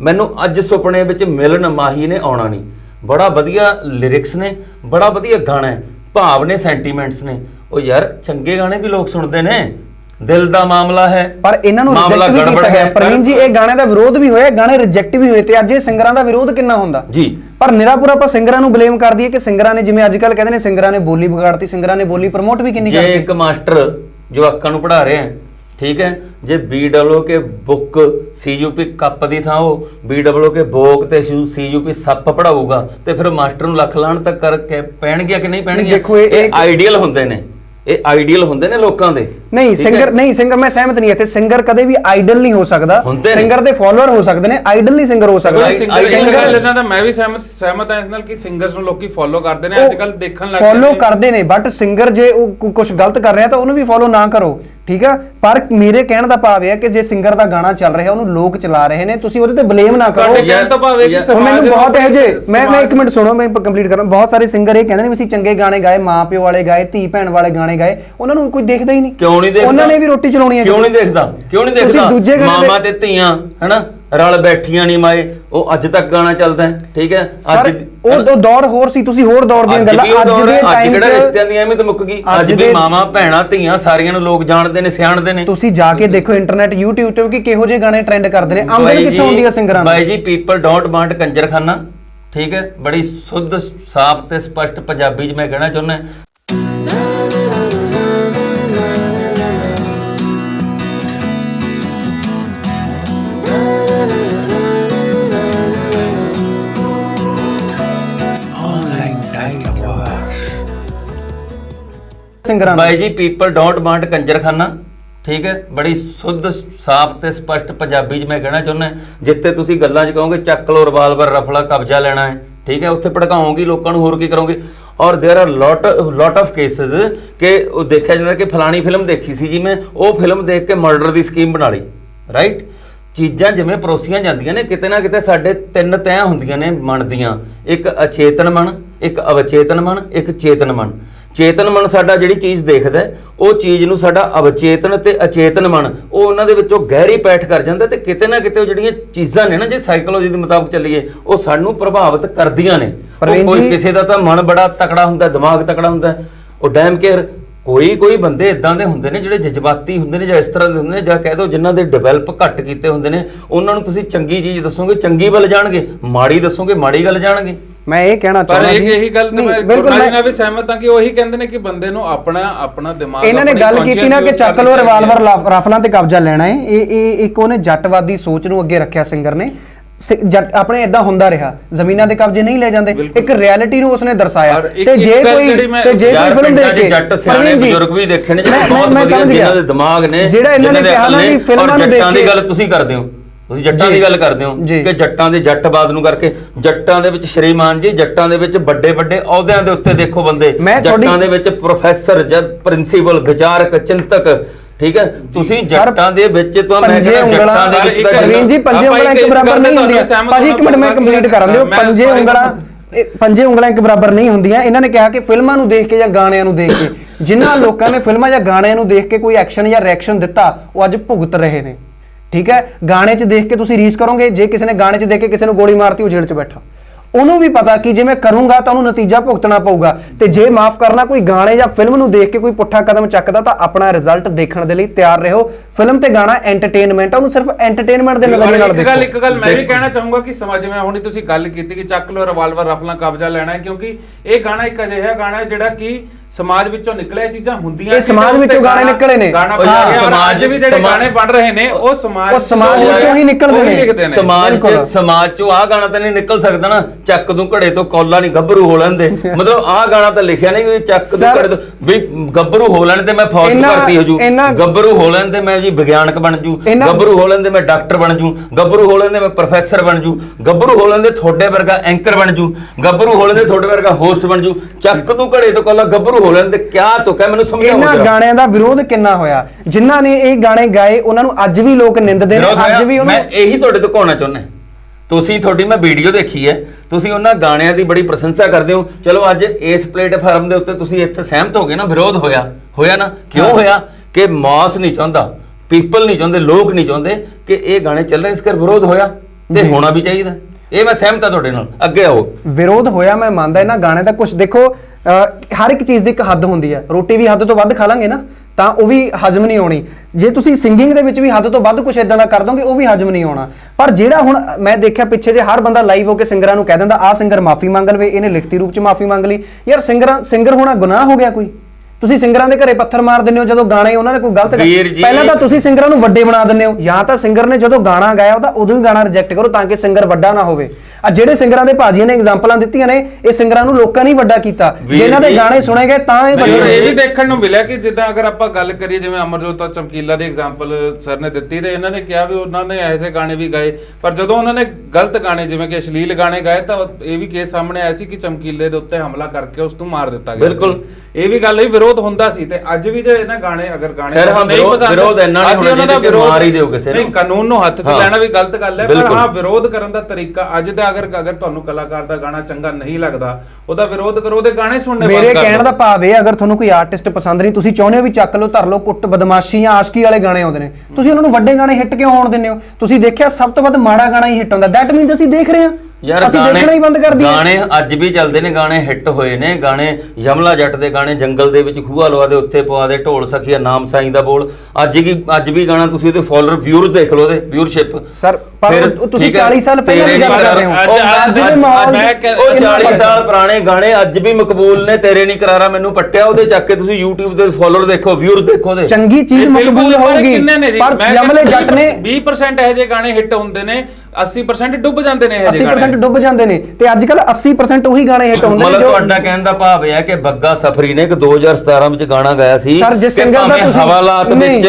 ਮੈਨੂੰ ਅੱਜ ਸੁਪਨੇ ਵਿੱਚ ਮਿਲਣ ਮਾਹੀ ਨੇ ਆਉਣਾ ਨਹੀਂ। ਬੜਾ ਵਧੀਆ ਲਿਰਿਕਸ ਨੇ ਬੜਾ ਵਧੀਆ ਗਾਣਾ ਹੈ ਭਾਵ ਨੇ ਸੈਂਟੀਮੈਂਟਸ ਨੇ। ਉਹ ਯਾਰ ਚੰਗੇ ਗਾਣੇ ਵੀ ਲੋਕ ਸੁਣਦੇ ਨੇ। ਦਿਲ ਦਾ ਮਾਮਲਾ ਹੈ ਪਰ ਇਹਨਾਂ ਨੂੰ ਮਾਮਲਾ ਰਿਜੈਕਟ ਵੀ ਗੜਬੜ ਕੀਤਾ ਗਿਆ। ਹੈ। ਪ੍ਰਵੀਨ ਜੀ ਇਹ ਗਾਣੇ ਦਾ ਵਿਰੋਧ ਵੀ ਹੋਇਆ ਗਾਣੇ ਰਿਜੈਕਟ ਵੀ ਹੋਏ ਤੇ ਅੱਜ ਇਹ ਸਿੰਗਰਾਂ ਦਾ ਵਿਰੋਧ ਕਿੰਨਾ ਹੁੰਦਾ? ਜੀ। ਪਰ ਨਿਰਾਪੁਰਾ ਆਪਾਂ ਸਿੰਗਰਾਂ ਨੂੰ ਬਲੇਮ ਕਰ ਦਈਏ ਕਿ ਸਿੰਗਰਾਂ ਨੇ ਜਿਵੇਂ ਅੱਜ ਕੱਲ ਕਹਿੰਦੇ ਨੇ ਸਿੰਗਰਾਂ ਨੇ ਬੋਲੀ ਵਿਗਾੜਤੀ ਸਿੰਗਰਾਂ ਨੇ ਬੋਲੀ ਪ੍ਰਮੋਟ ਵੀ ਕਿੰਨੀ ਜੇ ਕਰਤੀ ਇੱਕ ਮਾਸਟਰ ਜਵਾਕਾਂ ਨੂੰ ਪੜ੍ਹਾ ਰਿਹਾ ਹੈ ਠੀਕ ਹੈ? ਜੇ BWO ਕੇ ਬੁੱਕ CUP ਕੱਪ ਦੀ ਥਾਂ ਉਹ BWO ਕੇ ਬੋਕ ਤੇ CUP ਸੱਪ ਪੜਾਊਗਾ ਤੇ ਫਿਰ ਮਾਸਟਰ ਨੂੰ ਲੱਖ ਲਾਣ ਤੱਕ ਕਰਕੇ ਪੈਣਗੇ ਕਿ ਨਹੀਂ ਪੈਣਗੇ ਦੇਖੋ ਇਹ- ਆਈਡੀਅਲ ਹੁੰਦੇ ਨੇ। ਇਹ ਆਈਡੀਅਲ ਹੁੰਦੇ ਨੇ ਲੋਕਾਂ ਦੇ। ਨਹੀਂ? ਸਿੰਗਰ ਨਹੀਂ ਸਿੰਗਰ ਮੈਂ ਸਹਿਮਤ ਨਹੀਂ ਇੱਥੇ ਸਿੰਗਰ ਕਦੇ ਵੀ ਆਈਡਲ ਨਹੀਂ ਹੋ ਸਕਦਾ। ਹੁੰਦੇ। ਸਿੰਗਰ ਦੇ ਫਾਲੋਅਰ ਹੋ ਸਕਦੇ ਨੇ ਆਈਡਲ ਨਹੀਂ ਸਿੰਗਰ ਹੋ ਸਕਦਾ। ਸਿੰਗਰ ਆਈ- ਸਿੰਗਰ ਇਹਨਾਂ ਦਾ ਮੈਂ ਵੀ ਸਹਿਮਤ ਸਹਿਮਤ ਹਾਂ ਇਸ ਨਾਲ ਕਿ ਸਿੰਗਰਸ ਨੂੰ ਲੋਕੀ ਫੋਲੋ ਕਰਦੇ ਨੇ ਅੱਜ ਕੱਲ ਦੇਖਣ ਲੱਗ ਫੋਲੋ। ਕਰਦੇ ਨੇ ਬਟ ਸਿੰਗਰ ਜੇ ਉਹ ਕੁਝ ਗਲਤ ਕਰ ਰਿਹਾ ਤਾਂ ਉਹਨੂੰ ਵੀ ਫੋਲੋ ਨਾ ਕਰੋ ਠੀਕ ਆ? ਪਰ ਮੇਰੇ ਕਹਿਣ ਦਾ ਭਾਵ ਇਹ ਹੈ ਕਿ ਜੇ ਸਿੰਗਰ ਦਾ ਗਾਣਾ ਚੱਲ ਰਿਹਾ ਉਹਨੂੰ ਲੋਕ ਚਲਾ ਰਹੇ ਨੇ ਤੁਸੀਂ ਉਹਦੇ ਤੇ ਬਲੇਮ ਨਾ ਕਰੋ। ਤੁਹਾਡੇ ਕਹਿਣ ਤੋਂ ਭਾਵੇਂ ਕਿ ਸਮਾਜ ਮੈਨੂੰ ਬਹੁਤ ਇਹ ਜੇ ਮੈਂ ਮੈਂ ਇੱਕ ਮਿੰਟ ਸੁਣੋ ਮੈਂ ਕੰਪਲੀਟ ਕਰਾਂ। ਬਹੁਤ ਸਾਰੇ ਸਿੰਗਰ ਇਹ ਕਹਿੰਦੇ ਨੇ ਵੀ ਅਸੀਂ ਚੰਗੇ ਗਾਣੇ ਗਾਏ ਮਾਂ ਪਿਓ ਵਾਲੇ ਗਾਏ ਧੀ ਭੈਣ ਵਾਲੇ ਗਾਣੇ ਗਾਏ ਉਹਨਾਂ ਨੂੰ ਕੋਈ ਦੇਖਦਾ ਹੀ ਨਹੀਂ। ਕਿਉਂ? ਕਿਉਂ ਨਹੀਂ ਦੇਖਦਾ? ਉਹਨਾਂ ਨੇ ਵੀ ਰੋਟੀ ਚਲਾਉਣੀ ਹੈ ਕਿਉਂ ਨਹੀਂ ਦੇਖਦਾ? ਕਿਉਂ ਨਹੀਂ ਤੁਸੀਂ ਦੇਖਦਾ ਦੂਜੇ ਗਾਣੇ ਦੇ- ਮਾਮਾ ਤੇ ਧੀਆਂ ਹਨਾ? ਰਲ ਬੈਠੀਆਂ ਨਹੀਂ ਮਾਏ। ਉਹ ਅੱਜ ਤੱਕ ਗਾਣਾ ਚੱਲਦਾ ਹੈ ਠੀਕ ਹੈ? ਸਰ ਉਹ ਦੌਰ ਹੋਰ ਸੀ ਤੁਸੀਂ ਹੋਰ ਦੌਰ ਦੀਆਂ ਅੱਜ ਗੱਲਾਂ। ਅੱਜ ਦੇ ਹੈ, ਅੱਜ ਟਾਈਮ ਕਿਹੜਾ ਰਿਸ਼ਤਿਆਂ ਦੀ ਐਵੇਂ ਤਾਂ ਮੁੱਕ ਗਈ? ਅੱਜ ਅੱਜ ਵੀ ਦੇ- ਮਾਵਾਂ ਭੈਣਾਂ ਧੀਆਂ ਸਾਰੀਆਂ ਨੂੰ ਲੋਕ ਜਾਣਦੇ ਨੇ ਸਿਆਣਦੇ ਨੇ। ਤੁਸੀਂ ਜਾ ਕੇ ਦੇਖੋ ਇੰਟਰਨੈਟ YouTube ਤੇ ਕਿ ਕਿਹੋ ਜਿਹੇ ਗਾਣੇ ਟ੍ਰੈਂਡ ਕਰਦੇ ਨੇ। ਆਮਦਨ ਕਿੱਥੋਂ ਹੁੰਦੀ ਹੈ ਸਿੰਗਰਾਂ ਨੂੰ ਬਾਈ ਜੀ ਪੀਪਲ ਡੋਂਟ ਵਾਂਟ ਕੰਜਰਖਾਨਾ ਠੀਕ ਹੈ? ਬੜੀ ਸ਼ੁੱਧ ਸਾਫ਼ ਤੇ ਸਪਸ਼ਟ ਪੰਜਾਬੀ 'ਚ ਮੈਂ ਕਹਿਣਾ ਚਾਹੁੰਦਾ। ਸਿੰਗਰਾਂ ਨੂੰ ਬਾਈ ਜੀ ਪੀਪਲ ਡੋਂਟ ਵਾਂਟ ਕੰਜਰਖਾਨਾ ਠੀਕ ਹੈ ਬੜੀ ਸ਼ੁੱਧ ਸਾਫ਼ ਤੇ ਸਪਸ਼ਟ ਪੰਜਾਬੀ 'ਚ ਮੈਂ ਕਹਿਣਾ ਚਾਹੁੰਦਾ ਜਿੱਥੇ ਤੁਸੀਂ ਗੱਲਾਂ 'ਚ ਕਹੋਗੇ ਚੱਕ ਲੋ ਰਿਵਾਲਵਰ ਰਫਲਾ ਕਬਜ਼ਾ ਲੈਣਾ ਹੈ ਠੀਕ ਹੈ ਉੱਥੇ ਭੜਕਾਓਗੇ ਲੋਕਾਂ ਨੂੰ ਹੋਰ ਕੀ ਕਰੋਗੇ ਔਰ there are lot lot of cases ਕਿ ਉਹ ਦੇਖਿਆ ਜਾਂਦਾ ਕਿ ਫਲਾਣੀ ਫਿਲਮ ਦੇਖੀ ਸੀ ਜੀ ਮੈਂ ਉਹ ਫਿਲਮ ਦੇਖ ਕੇ ਮਰਡਰ ਦੀ ਸਕੀਮ ਬਣਾ ਲਈ ਰਾਈਟ ਚੀਜ਼ਾਂ ਜਿਵੇਂ ਪਰੋਸੀਆਂ ਜਾਂਦੀਆਂ ਨੇ ਕਿਤੇ ਨਾ ਕਿਤੇ ਸਾਡੇ ਤਿੰਨ ਤੈਅ ਹੁੰਦੀਆਂ ਨੇ ਮਨ ਦੀਆਂ ਇੱਕ ਅਚੇਤਨ ਮਨ ਇੱਕ ਅਵਚੇਤਨ ਮਨ ਇੱਕ ਚੇਤਨ ਮਨ ਚੇਤਨ ਮਨ ਸਾਡਾ ਜਿਹੜੀ ਚੀਜ਼ ਦੇਖਦਾ ਉਹ ਚੀਜ਼ ਨੂੰ ਸਾਡਾ ਅਵਚੇਤਨ ਤੇ ਅਚੇਤਨ ਮਨ ਉਹ ਉਹਨਾਂ ਦੇ ਵਿੱਚੋਂ ਗਹਿਰੀ ਪੈਠ ਕਰ ਜਾਂਦਾ ਤੇ ਕਿਤੇ ਨਾ ਕਿਤੇ ਉਹ ਜਿਹੜੀਆਂ ਚੀਜ਼ਾਂ ਨੇ ਨਾ ਜੇ ਸਾਈਕੋਲੋਜੀ ਦੇ ਮੁਤਾਬਕ ਚੱਲੀਏ ਉਹ ਸਾਨੂੰ ਪ੍ਰਭਾਵਿਤ ਕਰਦੀਆਂ ਨੇ। ਕੋਈ ਕਿਸੇ ਦਾ ਤਾਂ ਮਨ ਬੜਾ ਤਕੜਾ ਹੁੰਦਾ ਦਿਮਾਗ ਤਕੜਾ ਹੁੰਦਾ। ਉਹ ਡੈਮ ਕੇਅਰ ਕੋਈ ਕੋਈ ਬੰਦੇ ਇਦਾਂ ਦੇ ਹੁੰਦੇ ਨੇ ਜਿਹੜੇ ਜਜ਼ਬਾਤੀ ਹੁੰਦੇ ਨੇ ਜਾਂ ਇਸ ਤਰ੍ਹਾਂ ਦੇ ਹੁੰਦੇ ਨੇ ਜਾਂ ਕਹਿ ਦੋ ਜਿਨ੍ਹਾਂ ਦੇ ਡਿਵੈਲਪ ਘੱਟ ਕੀਤੇ ਹੁੰਦੇ ਨੇ। ਉਹਨਾਂ ਨੂੰ ਤੁਸੀਂ ਚੰਗੀ ਚੀਜ਼ ਦੱਸੋਗੇ ਚੰਗੀ ਵੱਲ ਜਾਣਗੇ ਮਾੜੀ ਦੱਸੋਗੇ ਮਾੜੀ ਗੱਲ ਜਾਣਗੇ। ਮੈਂ ਇਹ ਕਹਿਣਾ ਪਰ ਚਾਹੁੰਦਾ ਇਹ ਇਹੀ ਗੱਲ ਤਾਂ ਮੈਂ ਮੈਂ ਨਾਲ ਵੀ ਸਹਿਮਤ ਹਾਂ ਕਿ ਉਹੀ ਕਹਿੰਦੇ ਨੇ ਕਿ ਬੰਦੇ ਨੂੰ ਆਪਣਾ ਆਪਣਾ ਦਿਮਾਗ ਇਹਨਾਂ ਨੇ ਗੱਲ ਕੀਤੀ ਨਾ ਕਿ ਚੱਕ ਲੋ। ਰਿਵਾਲਵਰ ਰਾਫਲਾਂ ਤੇ ਕਬਜ਼ਾ ਲੈਣਾ ਹੈ ਇਹ ਇਹ ਇੱਕ ਉਹਨੇ ਜੱਟਵਾਦੀ ਸੋਚ ਨੂੰ ਅੱਗੇ ਰੱਖਿਆ ਸਿੰਗਰ ਨੇ ਜੱਟ ਆਪਣੇ ਇਦਾਂ ਹੁੰਦਾ ਰਿਹਾ ਜ਼ਮੀਨਾਂ ਦੇ ਕਬਜ਼ੇ ਨਹੀਂ ਲੈ ਜਾਂਦੇ। ਇੱਕ ਰਿਐਲਿਟੀ ਨੂੰ ਉਸਨੇ ਦਰਸਾਇਆ ਤੇ ਜੇ ਕੋਈ ਤੇ ਜੇ ਕੋਈ ਫਿਲਮ ਦੇਖ ਕੇ ਜੱਟ ਸਿਆਣੇ ਬਜ਼ੁਰਗ ਵੀ ਦੇਖੇ ਨੇ ਮੈਂ- ਜਿਹੜੇ ਬਹੁਤ ਵਧੀਆ। ਜਿਨ੍ਹਾਂ ਦੇ ਦਿਮਾਗ ਨੇ ਜਿਹੜਾ ਇਹਨਾਂ ਨੇ ਕਿਹਾ ਨਾ ਵੀ ਫਿਲਮਾਂ ਨੂੰ ਦੇਖ ਜੱਟਾਂ ਦੀ ਕੇ- ਗੱਲ ਤੁਸੀਂ ਕਰਦੇ ਹੋ ਤੁਸੀਂ ਜੱਟਾਂ। ਦੀ ਗੱਲ ਕਰਦੇ ਹੋ। ਕਿ ਜੱਟਾਂ ਦੇ ਜੱਟਵਾਦ ਨੂੰ ਕਰਕੇ ਜੱਟਾਂ ਦੇ ਵਿੱਚ ਸ਼੍ਰੀਮਾਨ ਜੀ ਜੱਟਾਂ ਦੇ ਵਿੱਚ ਵੱਡੇ ਵੱਡੇ ਅਹੁਦਿਆਂ ਦੇ ਉੱਤੇ ਦੇਖੋ ਬੰਦੇ। ਜੱਟਾਂ ਦੇ ਵਿੱਚ ਪ੍ਰੋਫੈਸਰ ਜਦ ਪ੍ਰਿੰਸੀਪਲ ਵਿਚਾਰਕ ਚਿੰਤਕ ਠੀਕ ਹੈ? ਤੁਸੀਂ ਜੱਟਾਂ ਦੇ ਵਿੱਚ ਤਾਂ ਮੈਂ ਜੱਟਾਂ ਦੇ ਵਿੱਚ ਤਾਂ ਜੀ ਪੰਜੇ ਉਂਗਲਾਂ ਇੱਕ ਬਰਾਬਰ ਨਹੀਂ ਹੁੰਦੀਆਂ। ਭਾਜੀ ਇੱਕ ਮਿੰਟ ਮੈਂ ਕੰਪਲੀਟ ਕਰਨ ਦਿਓ। ਪੰਜੇ ਉਂਗਲਾਂ ਪੰਜੇ ਉਂਗਲਾਂ ਇੱਕ ਬਰਾਬਰ ਨਹੀਂ ਹੁੰਦੀਆਂ। ਇਹਨਾਂ ਨੇ ਕਿਹਾ ਕਿ ਫਿਲਮਾਂ ਨੂੰ ਦੇਖ ਕੇ ਜਾਂ ਗਾਣਿਆਂ ਨੂੰ ਦੇਖ ਕੇ। ਜਿਨ੍ਹਾਂ ਲੋਕਾਂ ਨੇ ਫਿਲਮਾਂ ਜਾਂ ਗਾਣਿਆਂ ਨੂੰ ਦੇਖ ਕੇ ਕੋਈ ਐਕਸ਼ਨ ਜਾਂ ਰਿਐਕਸ਼ਨ ਦਿੱਤਾ ਉਹ ਅੱਜ ਭੁਗਤ ਰਹੇ ਨੇ। ਠੀਕ ਹੈ? ਗਾਣੇ 'ਚ ਦੇਖ ਕੇ ਤੁਸੀਂ ਰੀਸ ਕਰੋਗੇ ਜੇ ਕਿਸੇ ਨੇ ਗਾਣੇ 'ਚ ਦੇਖ ਕੇ ਕਿਸੇ ਨੂੰ ਗੋਲੀ ਮਾਰਤੀ ਉਹ ਜੇਲ੍ਹ 'ਚ ਬੈਠਾ। ਉਹਨੂੰ ਵੀ ਪਤਾ ਕਿ ਜੇ ਮੈਂ ਕਰੂੰਗਾ ਤਾਂ ਉਹਨੂੰ ਨਤੀਜਾ ਭੁਗਤਣਾ ਪਊਗਾ। ਤੇ ਜੇ ਮਾਫ ਕਰਨਾ ਕੋਈ ਗਾਣੇ ਜਾਂ ਫਿਲਮ ਨੂੰ ਦੇਖ ਕੇ ਕੋਈ ਪੁੱਠਾ ਕਦਮ ਚੱਕਦਾ ਤਾਂ ਆਪਣਾ ਰਿਜ਼ਲਟ ਦੇਖਣ ਦੇ ਲਈ ਤਿਆਰ ਰਹੋ। ਫਿਲਮ ਤੇ ਗਾਣਾ ਐਂਟਰਟੇਨਮੈਂਟ ਆ ਉਹਨੂੰ ਸਿਰਫ ਐਂਟਰਟੇਨਮੈਂਟ ਦੇ ਨਜ਼ਰੀਏ ਨਾਲ ਇੱਕ ਗੱਲ ਇੱਕ ਦੇਖੋ ਗੱਲ ਮੈਂ ਵੀ ਕਹਿਣਾ ਚਾਹੂੰਗਾ ਕਿ ਸਮਾਜ ਜਿਵੇਂ ਹੁਣੀ ਤੁਸੀਂ ਗੱਲ ਕੀਤੀ ਕਿ ਚੱਕ ਲੋ ਰਿਵਾਲਵਰ ਰਫਲਾਂ ਕਬਜ਼ਾ ਲੈਣਾ ਹੈ ਕਿਉਂਕਿ ਇਹ ਗਾਣਾ ਇੱਕ ਅਜਿਹਾ ਗਾਣਾ ਹੈ ਜਿਹੜਾ ਕਿ ਸਮਾਜ ਵਿੱਚੋਂ ਨਿਕਲਿਆ ਇਹ ਚੀਜ਼ਾਂ ਹੁੰਦੀਆਂ ਇਹ ਸਮਾਜ ਵਿੱਚੋਂ ਗਾਣੇ ਨਿਕਲੇ ਨੇ। ਗਾਣਾ ਸਮਾਜ- ਵੀ ਜਿਹੜੇ ਸਮਾਜ- ਗਾਣੇ ਬਣ ਰਹੇ ਨੇ ਉਹ ਸਮਾਜ ਉਹ ਸਮਾਜ ਤੋਂ ਵਿੱਚੋਂ ਹੀ ਨਿਕਲਦੇ ਨੇ। ਸਮਾਜ ਸਮਾਜ ਚੋਂ ਆ ਗਾਣਾ ਤਾਂ ਨਹੀਂ ਨਿਕਲ ਸਕਦਾ ਨਾ। ਚੱਕ ਤੂੰ ਘੜੇ ਤੋਂ ਕੌਲਾ ਨਹੀਂ ਗੱਭਰੂ ਹੋ ਲੈਂਦੇ। ਮਤਲਬ ਆ ਗਾਣਾ ਤਾਂ ਲਿਖਿਆ ਨਹੀਂ ਵੀ ਚੱਕ ਤੂੰ Sir, ਘੜੇ ਤੋਂ। ਵੀ ਗੱਭਰੂ ਹੋ ਲੈਣ ਤੇ ਮੈਂ ਫੌਜ ਭਰਤੀ ਹੋ ਜੂ। ਗੱਭਰੂ ਹੋ ਲੈਣ ਤੇ ਮੈਂ ਜੀ ਵਿਗਿਆਨਕ ਬਣ ਜੂ। ਗੱਭਰੂ ਹੋ ਲੈਣ ਤੇ ਮੈਂ ਡਾਕਟਰ ਬਣ ਜੂ। ਗੱਭਰੂ ਹੋ ਲੈਣ ਤੇ ਮੈਂ ਪ੍ਰੋਫੈਸਰ ਬਣ ਜੂ। ਗੱਭਰੂ ਹੋ ਲੈਣ ਤੇ ਤੁਹਾਡੇ ਵਰਗਾ ਐਂਕਰ ਬਣ ਜੂ। ਗੱਭਰੂ ਹੋ ਲੈਣ ਤੇ ਤੁਹਾਡੇ ਵਰਗਾ ਹੋਸਟ ਬਣ ਜੂ। ਚੱਕ ਤੂੰ ਘੜੇ ਤੋਂ ਕੌਲਾ ਗੱਭਰੂ ਹੋ ਲੈਣ ਤੇ ਕਿਆ ਤੁਕ ਹੈ? ਮੈਨੂੰ ਸਮਝਾਓ ਇਹਨਾਂ ਜਰਾ। ਗਾਣਿਆਂ ਦਾ ਵਿਰੋਧ ਕਿੰਨਾ ਹੋਇਆ? ਜਿਨ੍ਹਾਂ ਨੇ ਇਹ ਗਾਣੇ ਗਾਏ ਉਹਨਾਂ ਨੂੰ ਅੱਜ ਵੀ ਲੋਕ ਨਿੰਦਦੇ ਨੇ ਵਿਰੋਧ ਅੱਜ ਹੋਇਆ। ਵੀ ਮੈਂ ਉਹਨੂੰ ਇਹੀ ਤੁਹਾਡੇ ਤੋਂ ਕਹਾਉਣਾ ਚਾਹੁੰਦਾ। ਤੁਸੀਂ ਤੁਹਾਡੀ ਮੈਂ ਵੀਡੀਓ ਦੇਖੀ ਹੈ। ਤੁਸੀਂ ਉਹਨਾਂ ਗਾਣਿਆਂ ਦੀ ਬੜੀ ਪ੍ਰਸ਼ੰਸਾ ਕਰਦੇ ਹੋ। ਚਲੋ ਅੱਜ ਇਸ ਪਲੇਟਫਾਰਮ ਦੇ ਉੱਤੇ ਤੁਸੀਂ ਇੱਥੇ ਸਹਿਮਤ ਹੋ ਗਏ ਨਾ ਵਿਰੋਧ ਹੋਇਆ। ਹੋਇਆ ਨਾ? ਕਿਉਂ। ਹੋਇਆ? ਕਿ ਮਾਸ ਨਹੀਂ ਚਾਹੁੰਦਾ ਪੀਪਲ ਨਹੀਂ ਚਾਹੁੰਦੇ ਲੋਕ ਨਹੀਂ ਚਾਹੁੰਦੇ ਕਿ ਇਹ ਗਾਣੇ ਚੱਲਣ ਇਸ ਕਰ ਵਿਰੋਧ ਹੋਇਆ ਤੇ। ਹੋਣਾ ਵੀ ਚਾਹੀਦਾ। ਇਹ ਮੈਂ ਸਹਿਮਤ ਹਾਂ ਤੁਹਾਡੇ ਨਾਲ। ਅੱਗੇ ਆਓ। ਵਿਰੋਧ ਹੋਇਆ ਮੈਂ ਮੰਨਦਾ ਇਹਨਾਂ ਗਾਣੇ ਦਾ। ਕੁਝ ਦੇਖੋ ਹਰ ਇੱਕ ਚੀਜ਼ ਦੀ ਇੱਕ ਹੱਦ ਹੁੰਦੀ ਹੈ। ਰੋਟੀ ਵੀ ਹੱਦ ਤੋਂ ਵੱਧ ਖਾ ਲਾਂਗੇ ਨਾ ਤਾਂ ਉਹ ਵੀ ਹਜਮ ਨਹੀਂ ਆਉਣੀ ਜੇ ਤੁਸੀਂ ਸਿੰਗਿੰਗ ਦੇ ਵਿੱਚ ਵੀ ਹੱਦ ਤੋਂ ਵੱਧ ਕੁਝ ਇਦਾਂ ਦਾ ਕਰ ਦੋਗੇ ਉਹ ਵੀ ਹਜਮ ਨਹੀਂ ਆਉਣਾ ਪਰ ਜਿਹੜਾ ਹੁਣ ਮੈਂ ਦੇਖਿਆ ਪਿੱਛੇ ਜੇ ਹਰ ਬੰਦਾ ਲਾਈਵ ਹੋ ਕੇ ਸਿੰਗਰਾਂ ਨੂੰ ਕਹਿ ਦਿੰਦਾ ਆ ਸਿੰਗਰ ਮਾਫੀ ਮੰਗ ਲਵੇ ਇਹਨੇ ਲਿਖਤੀ ਰੂਪ ਚ ਮਾਫੀ ਮੰਗ ਲਈ। ਯਾਰ ਸਿੰਗਰਾਂ ਸਿੰਗਰ ਹੋਣਾ ਗੁਨਾਹ ਹੋ ਗਿਆ ਕੋਈ? ਤੁਸੀਂ ਸਿੰਗਰਾਂ ਦੇ ਘਰੇ ਪੱਥਰ ਮਾਰ ਦਿੰਦੇ ਹੋ ਜਦੋਂ ਗਾਣੇ ਉਹਨਾਂ ਨੇ ਕੋਈ ਗਲਤ ਪਹਿਲਾਂ ਤਾਂ ਤੁਸੀਂ ਸਿੰਗਰਾਂ ਨੂੰ ਵੱਡੇ ਬਣਾ ਦਿੰਦੇ ਹੋ। ਜਾਂ ਤਾਂ ਸਿੰਗਰ ਨੇ ਜਦੋਂ ਗਾਣਾ ਗਾਇਆ ਉਹਦਾ ਉਦੋਂ ਹੀ ਗਾਣਾ ਰਿਜੈਕਟ ਕਰੋ ਤਾਂ ਕਿ ਸਿੰਗਰ ਵੱਡਾ ਨਾ ਹੋਵੇ। ਆ ਜਿਹੜੇ ਸਿੰਗਰਾਂ ਦੇ ਭਾਜੀਆਂ ਨੇ ਐਗਜ਼ਾਮਪਲਾਂ ਦਿੱਤੀਆਂ ਨੇ ਇਹ ਸਿੰਗਰਾਂ ਨੂੰ ਲੋਕਾਂ ਨੇ ਹੀ ਵੱਡਾ ਕੀਤਾ ਜੇ ਇਹਨਾਂ ਦੇ ਗਾਣੇ ਸੁਣੇ ਗਏ ਤਾਂ ਇਹ ਵੱਡੇ ਮੈਨੂੰ ਹੋਏ ਇਹ ਵੀ ਦੇਖਣ ਨੂੰ ਮਿਲਿਆ ਕਿ ਜਿੱਦਾਂ ਅਗਰ ਆਪਾਂ ਗੱਲ ਕਰੀਏ ਜਿਵੇਂ ਅਮਰਜੋਤ ਔਰ ਚਮਕੀਲਾ ਦੀ ਐਗਜ਼ਾਮਪਲ ਸਰ ਨੇ ਦਿੱਤੀ ਤੇ ਇਹਨਾਂ ਨੇ ਕਿਹਾ ਵੀ ਉਹਨਾਂ ਨੇ ਐਸੇ ਗਾਣੇ ਵੀ ਗਾਏ ਪਰ ਜਦੋਂ ਉਹਨਾਂ ਨੇ ਗਲਤ ਗਾਣੇ ਜਿਵੇਂ ਕਿ ਅਸ਼ਲੀਲ ਗਾਣੇ ਗਾਏ ਤਾਂ ਇਹ ਵੀ ਕੇਸ ਸਾਹਮਣੇ ਆਇਆ ਸੀ ਕਿ ਚਮਕੀਲੇ ਦੇ ਉੱਤੇ ਹਮਲਾ ਕਰਕੇ ਉਸ ਨੂੰ ਮਾਰ ਦਿੱਤਾ ਗਿਆ ਬਿਲਕੁਲ। ਇਹ ਵੀ ਗੱਲ ਇਹ ਵਿਰੋਧ ਹੁੰਦਾ ਸੀ ਤੇ ਅੱਜ ਵੀ ਜੇ ਇਹਨਾਂ ਗਾਣੇ ਅਗਰ ਗਾਣੇ ਖੈਰ ਹਾਂ, ਨਹੀਂ ਵਿਰੋਧ- ਪਸੰਦ, ਵਿਰੋਧ ਇੰਨਾ ਨਹੀਂ ਅਸੀਂ ਹੋਣਾ ਉਹਨਾਂ ਦਾ ਚਾਹੀਦਾ ਕਿ ਵਿਰੋਧ- ਮਾਰ ਹੀ ਦਿਓ ਕਿਸੇ ਨੂੰ। ਨਹੀਂ ਕਾਨੂੰਨ ਨੂੰ ਹੱਥ 'ਚ ਹਾਂ। ਲੈਣਾ ਵੀ ਗਲਤ ਗੱਲ ਹੈ ਪਰ ਬਿਲਕੁਲ। ਹਾਂ ਵਿਰੋਧ ਕਰਨ ਦਾ ਤਰੀਕਾ ਅੱਜ ਦਾ ਅਗਰ ਅਗਰ ਤੁਹਾਨੂੰ ਕਲਾਕਾਰ ਦਾ ਗਾਣਾ ਚੰਗਾ ਨਹੀਂ ਲੱਗਦਾ ਉਹਦਾ ਵਿਰੋਧ ਕਰੋ ਉਹਦੇ ਗਾਣੇ ਸੁਣਨੇ ਬੰਦ ਮੇਰੇ ਕਰ ਕਹਿਣ ਦਿਓ। ਦਾ ਭਾਵ ਇਹ ਅਗਰ ਤੁਹਾਨੂੰ ਕੋਈ ਆਰਟਿਸਟ ਪਸੰਦ ਨਹੀਂ ਤੁਸੀਂ ਚਾਹੁੰਦੇ ਹੋ ਵੀ ਚੱਕ ਲਓ ਧਰ ਲਓ ਕੁੱਟ ਬਦਮਾਸ਼ੀ ਜਾਂ ਆਸ਼ਕੀ ਵਾਲੇ ਗਾਣੇ ਆਉਂਦੇ ਨੇ। ਤੁਸੀਂ ਉਹਨਾਂ ਨੂੰ ਵੱਡੇ ਗਾਣੇ ਹਿੱਟ ਕਿਉਂ ਹੋਣ ਦਿੰਦੇ ਹੋ? ਤੁਸੀਂ ਦੇਖਿਆ ਸਭ ਤੋਂ ਵੱਧ ਮਾੜਾ ਗਾਣਾ ਹੀ ਹਿੱਟ ਹੁੰਦਾ। ਦੈਟ ਮੀਨਸ ਅਸੀਂ ਦੇਖ ਰਹੇ ਹਾਂ। ਯਾਰ ਅਸੀਂ ਦੇਖਣਾ ਹੀ ਬੰਦ ਕਰ ਦਈਏ। ਗਾਣੇ ਅੱਜ ਵੀ ਚੱਲਦੇ ਨੇ ਗਾਣੇ ਹਿੱਟ ਹੋਏ ਨੇ। ਗਾਣੇ ਯਮਲਾ ਜੱਟ ਦੇ ਗਾਣੇ ਜੰਗਲ ਦੇ ਵਿੱਚ ਖੂਹਾ ਲਵਾ ਦੇ ਉੱਤੇ ਪਵਾ ਦੇ ਢੋਲ ਸਖੀਆ ਨਾਮ ਸਾਈਂ ਦਾ ਬੋਲ। ਅੱਜ ਕੀ ਅੱਜ ਵੀ ਗਾਣਾ ਤੁਸੀਂ ਉਹਦੇ ਫਾਲੋਅਰ ਵਿਊਰ ਦੇਖ ਲਓ ਉਹਦੇ ਵਿਊਰਸ਼ਿਪ ਸਰ ਪਰ ਤੁਸੀਂ 40 ਸਾਲ ਪਹਿਲਾਂ ਦੀ ਗੱਲ ਕਰ ਰਹੇ ਹੋ। ਅੱਜ- ਉਹ ਇੰਨਾ 40 ਫ਼ਰਕ ਸਾਲ ਪੁਰਾਣੇ ਗਾਣੇ ਅੱਜ ਵੀ ਮਕਬੂਲ ਨੇ ਤੇਰੇ ਨਹੀਂ ਕਰਾਰਾ ਮੈਨੂੰ ਪੱਟਿਆ ਉਹਦੇ ਚੱਕ ਕੇ ਤੁਸੀਂ YouTube ਤੇ ਫਾਲੋਅਰ ਦੇਖੋ ਵਿਊਰ ਦੇਖੋ ਉਹਦੇ। ਚੰਗੀ ਚੀਜ਼ ਮਕਬੂਲ ਹੋਊਗੀ। ਜੀ? ਪਰ ਯਮਲੇ ਜੱਟ ਨੇ 20% ਇਹੋ ਜਿਹੇ ਗਾਣੇ ਹਿੱਟ ਹੁੰਦੇ ਨੇ 80% ਡੁੱਬ ਜਾਂਦੇ ਨੇ ਇਹੋ ਜਿਹੇ 80% ਗਾਣੇ ਡੁੱਬ ਜਾਂਦੇ ਨੇ ਤੇ ਅੱਜ ਕੱਲ 80% ਉਹੀ ਗਾਣੇ ਹਿੱਟ ਹੁੰਦੇ ਨੇ ਮਤਲਬ ਜੋ ਤੁਹਾਡਾ ਕਹਿਣ ਦਾ ਭਾਵ ਇਹ ਹੈ ਕਿ ਬੱਗਾ ਸਫਰੀ ਨੇ ਇੱਕ 2017 ਵਿੱਚ ਗਾਣਾ ਗਾਇਆ ਸੀ Sir, ਜਿਸ singer ਦਾ ਤੁਸੀਂ- ਹਵਾਲਾਤ। ਵਿੱਚ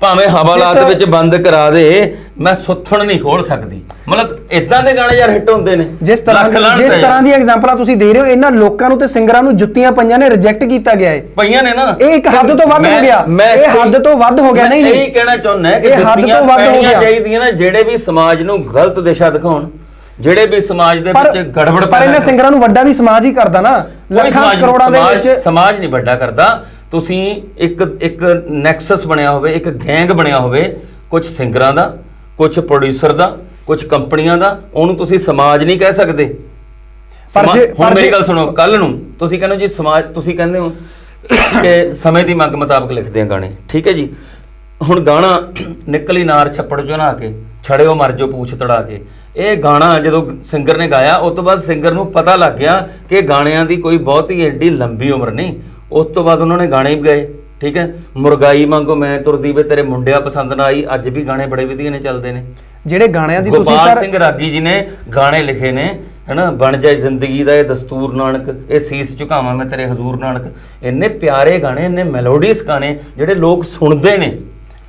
ਭਾਵੇਂ ਹਵਾਲਾਤ ਵਿੱਚ ਬੰਦ ਕਰਾ ਦੇ ਮੈਂ ਸੁੱਥਣ ਨਹੀਂ ਖੋਲ ਸਕਦੀ ਮਤਲਬ ਇਦਾਂ ਦੇ ਗਾਣੇ ਯਾਰ ਹਿੱਟ ਹੁੰਦੇ ਨੇ ਜਿਸ ਤਰ੍ਹਾਂ ਜਿਸ ਤਰ੍ਹਾਂ। ਦੀ ਐਗਜ਼ਾਮਪਲਾਂ ਤੁਸੀਂ ਦੇ ਰਹੇ ਹੋ ਇਹਨਾਂ ਲੋਕਾਂ ਨੂੰ ਤੇ ਸਿੰਗਰਾਂ ਨੂੰ ਜੁੱਤੀਆਂ ਪਈਆਂ ਨੇ ਰਿਜੈਕਟ ਕੀਤਾ ਗਿਆ ਹੈ ਪਈਆਂ ਨੇ ਨਾ ਇਹ ਇੱਕ ਹੱਦ ਤੋਂ ਵੱਧ ਹੋ ਗਿਆ। ਇਹ ਹੱਦ ਤੋਂ ਵੱਧ ਹੋ ਗਿਆ, ਨਹੀਂ, ਨਹੀਂ। ਇਹੀ ਕਹਿਣਾ ਚਾਹੁੰਦਾ ਕਿ ਇਹ ਹੱਦ ਜੁੱਤੀਆਂ ਤੋਂ ਵੱਧ ਹੋ ਪੈਣੀਆਂ। ਚਾਹੀਦੀਆਂ ਨੇ ਜਿਹੜੇ ਵੀ ਸਮਾਜ ਨੂੰ ਗਲਤ ਦਿਸ਼ਾ ਦਿਖਾਉਣ ਜਿਹੜੇ ਵੀ ਸਮਾਜ ਦੇ ਵਿੱਚ ਗੜਬੜ ਪਰ ਇਹਨਾਂ। ਸਿੰਗਰਾਂ ਨੂੰ ਵੱਡਾ ਵੀ ਸਮਾਜ ਹੀ ਕਰਦਾ ਨਾ ਲੱਖਾਂ ਕਰੋੜਾਂ ਦੇ ਵਿੱਚ ਸਮਾਜ ਨਹੀਂ ਵੱਡਾ ਕਰਦਾ ਤੁਸੀਂ ਇੱਕ ਇੱਕ ਨੈਕਸਸ ਬਣਿਆ ਹੋਵੇ ਇੱਕ ਗੈਂਗ ਬਣਿਆ ਹੋਵੇ ਕੁਝ ਸਿੰਗਰਾਂ ਦਾ ਕੁਝ ਪ੍ਰੋਡਿਊਸਰ ਦਾ ਕੁਝ ਕੰਪਨੀਆਂ ਦਾ ਉਹਨੂੰ ਤੁਸੀਂ ਸਮਾਜ ਨਹੀਂ ਕਹਿ ਸਕਦੇ। ਪਰ ਜੇ- ਹੁਣ ਮੇਰੀ ਗੱਲ ਸੁਣੋ ਕੱਲ ਨੂੰ ਤੁਸੀਂ ਕਹਿੰਦੇ ਜੀ ਸਮਾਜ ਤੁਸੀਂ ਕਹਿੰਦੇ ਹੋ ਕਿ ਸਮੇਂ ਦੀ ਮੰਗ ਮੁਤਾਬਕ ਲਿਖਦੇ ਆ ਗਾਣੇ ਠੀਕ ਹੈ ਜੀ? ਹੁਣ ਗਾਣਾ ਨਿਕਲੀ ਨਾਰ ਛੱਪੜ ਚੋਂ ਕੇ ਛੜਿਓ ਮਰ ਜੋ ਪੂਛ ਤੜਾ ਕੇ ਇਹ ਗਾਣਾ ਜਦੋਂ ਸਿੰਗਰ ਨੇ ਗਾਇਆ ਉਸ ਤੋਂ ਬਾਅਦ ਸਿੰਗਰ ਨੂੰ ਪਤਾ ਲੱਗ ਗਿਆ ਕਿ ਗਾਣਿਆਂ ਦੀ ਕੋਈ ਬਹੁਤੀ ਐਡੀ ਲੰਬੀ ਉਮਰ ਨਹੀਂ ਉਸ ਤੋਂ ਬਾਅਦ ਉਹਨਾਂ ਨੇ ਗਾਣੇ ਵੀ ਗਾਏ ਠੀਕ ਹੈ? ਮੁਰਗਾਈ ਮੰਗੋ ਮੈਂ ਤੁਰਦੀ ਵੇ ਤੇਰੇ ਮੁੰਡਿਆ ਪਸੰਦ ਨਾ ਆਈ ਅੱਜ ਵੀ ਗਾਣੇ ਬੜੇ ਵਧੀਆ ਨੇ ਚੱਲਦੇ ਨੇ। ਜਿਹੜੇ ਗਾਣਿਆਂ ਦੀ ਤੁਸੀਂ ਗੋਪਾਲ ਸਰ ਸਿੰਘ ਰਾਗੀ ਜੀ ਨੇ ਗਾਣੇ ਲਿਖੇ ਨੇ ਹੈਨਾ? ਬਣ ਜਾਏ ਜ਼ਿੰਦਗੀ ਦਾ ਇਹ ਦਸਤੂਰ ਨਾਨਕ ਇਹ ਸੀਸ ਝੁਕਾਵਾਂ ਮੈਂ ਤੇਰੇ ਹਜ਼ੂਰ ਨਾਨਕ। ਇੰਨੇ ਪਿਆਰੇ ਗਾਣੇ ਇੰਨੇ ਮੈਲੋਡੀਸ ਗਾਣੇ ਜਿਹੜੇ ਲੋਕ ਸੁਣਦੇ ਨੇ।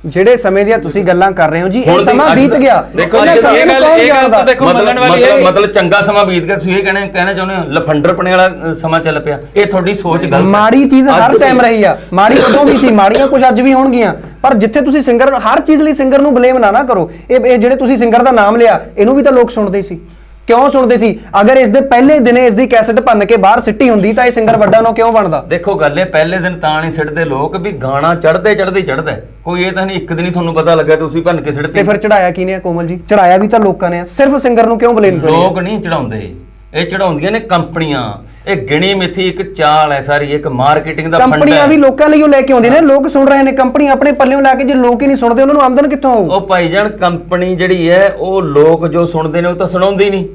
ਜਿਹੜੇ ਸਮੇਂ ਦੀਆਂ ਤੁਸੀਂ ਗੱਲਾਂ ਕਰ ਰਹੇ ਹੋ ਜੀ ਇਹ ਸਮਾਂ ਬੀਤ ਗਿਆ। ਦੇਖੋ ਇਹ ਗੱਲ- ਇਹ ਗੱਲ ਤਾਂ? ਦੇਖੋ ਮੰਨਣ ਵਾਲੀ ਹੈ ਮਤਲਬ ਮਤਲਬ ਚੰਗਾ ਸਮਾਂ ਬੀਤ ਗਿਆ ਤੁਸੀਂ ਇਹ ਕਹਿਣਾ ਕਹਿਣਾ ਚਾਹੁੰਦੇ ਹੋ ਲਫੰਡਰਪਣੇ ਵਾਲਾ ਸਮਾਂ ਚੱਲ ਪਿਆ। ਇਹ ਤੁਹਾਡੀ ਸੋਚ ਗਲਤ ਹੈ। ਮਾੜੀ ਚੀਜ਼ ਹਰ ਟਾਈਮ ਰਹੀ ਆ। ਮਾੜੀ ਉਦੋਂ ਵੀ ਸੀ ਮਾੜੀਆਂ ਕੁਝ ਅੱਜ ਵੀ ਹੋਣਗੀਆਂ। ਪਰ ਜਿੱਥੇ ਤੁਸੀਂ ਸਿੰਗਰ ਹਰ ਚੀਜ਼ ਲਈ ਸਿੰਗਰ ਨੂੰ ਬਲੇਮ ਨਾ ਨਾ ਕਰੋ। ਇਹ ਇਹ ਜਿਹੜੇ ਤੁਸੀਂ ਸਿੰਗਰ ਦਾ ਨਾਮ ਲਿਆ ਇਹਨੂੰ ਵੀ ਤਾਂ ਲੋਕ ਸੁਣਦੇ ਸੀ। ਕਿਉਂ ਸੁਣਦੇ ਸੀ? ਅਗਰ ਇਸ ਦੇ ਪਹਿਲੇ ਦਿਨੇ ਇਸ ਦੀ ਕੈਸਟ ਭੰਨ ਕੇ ਬਾਹਰ ਸਿੱਟੀ ਹੁੰਦੀ ਤਾਂ ਇਹ ਸਿੰਗਰ ਵੱਡਾ ਨਾ ਕਿਉਂ ਬਣਦਾ? ਦੇਖੋ ਗੱਲ ਇਹ ਪਹਿਲੇ ਦਿਨ ਤਾਂ ਨਹੀਂ ਸਿੱਟਦੇ ਲੋਕ ਵੀ ਗਾਣਾ ਚੜਦੇ ਚੜਦੇ ਚੜਦਾ ਕੋਈ ਇਹ ਤਾਂ ਨਹੀਂ ਇੱਕ ਦਿਨ ਹੀ ਤੁਹਾਨੂੰ ਪਤਾ ਲੱਗਾ ਤੁਸੀਂ ਭੰਨ ਕੇ ਤੇ ਫਿਰ ਚੜਾਇਆ ਕਿਨੇ ਆ ਕੋਮਲ ਜੀ? ਚੜਾਇਆ ਵੀ ਤਾਂ ਲੋਕਾਂ ਨੇ ਆ। ਸਿਰਫ ਸਿੰਗਰ ਨੂੰ ਕਿਉਂ ਬਲੇਮ ਕਰੀਏ? ਲੋਕ ਨਹੀਂ ਚੜਾਉਂਦੇ। ਇਹ ਚੜਾਉਂਦੀਆਂ ਨੇ ਕੰਪਨੀਆਂ। ਇਹ ਗਿਣੀ ਮਿਥੀ ਇੱਕ ਚਾਲ ਹੈ ਸਾਰੀ ਇੱਕ ਮਾਰਕੀਟਿੰਗ ਦਾ ਫੰਡ ਕੰਪਨੀਆਂ ਵੀ ਲੋਕਾਂ ਲਈ ਉਹ ਲੈ ਕੇ ਆਉਂਦੀਆਂ ਨੇ। ਲੋਕ ਸੁਣ ਰਹੇ ਨੇ ਕੰਪਨੀ ਆਪਣੇ ਪੱਲਿਓਂ ਲਾ ਕੇ ਜੇ ਲੋਕ ਹੀ ਨਹੀਂ ਸੁਣਦੇ ਉਹਨਾਂ ਨੂੰ ਆਮਦਨ ਕਿੱਥੋਂ ਆਊ ਉਹ ਭਾਈਜਾਨ ਕੰਪਨੀ ਜਿਹੜੀ ਹੈ ਉਹ ਲੋਕ ਜੋ ਸੁਣਦੇ ਨੇ ਉਹ ਤਾਂ ਸੁਣਾਉਂਦੇ ਹੀ ਨਹੀਂ।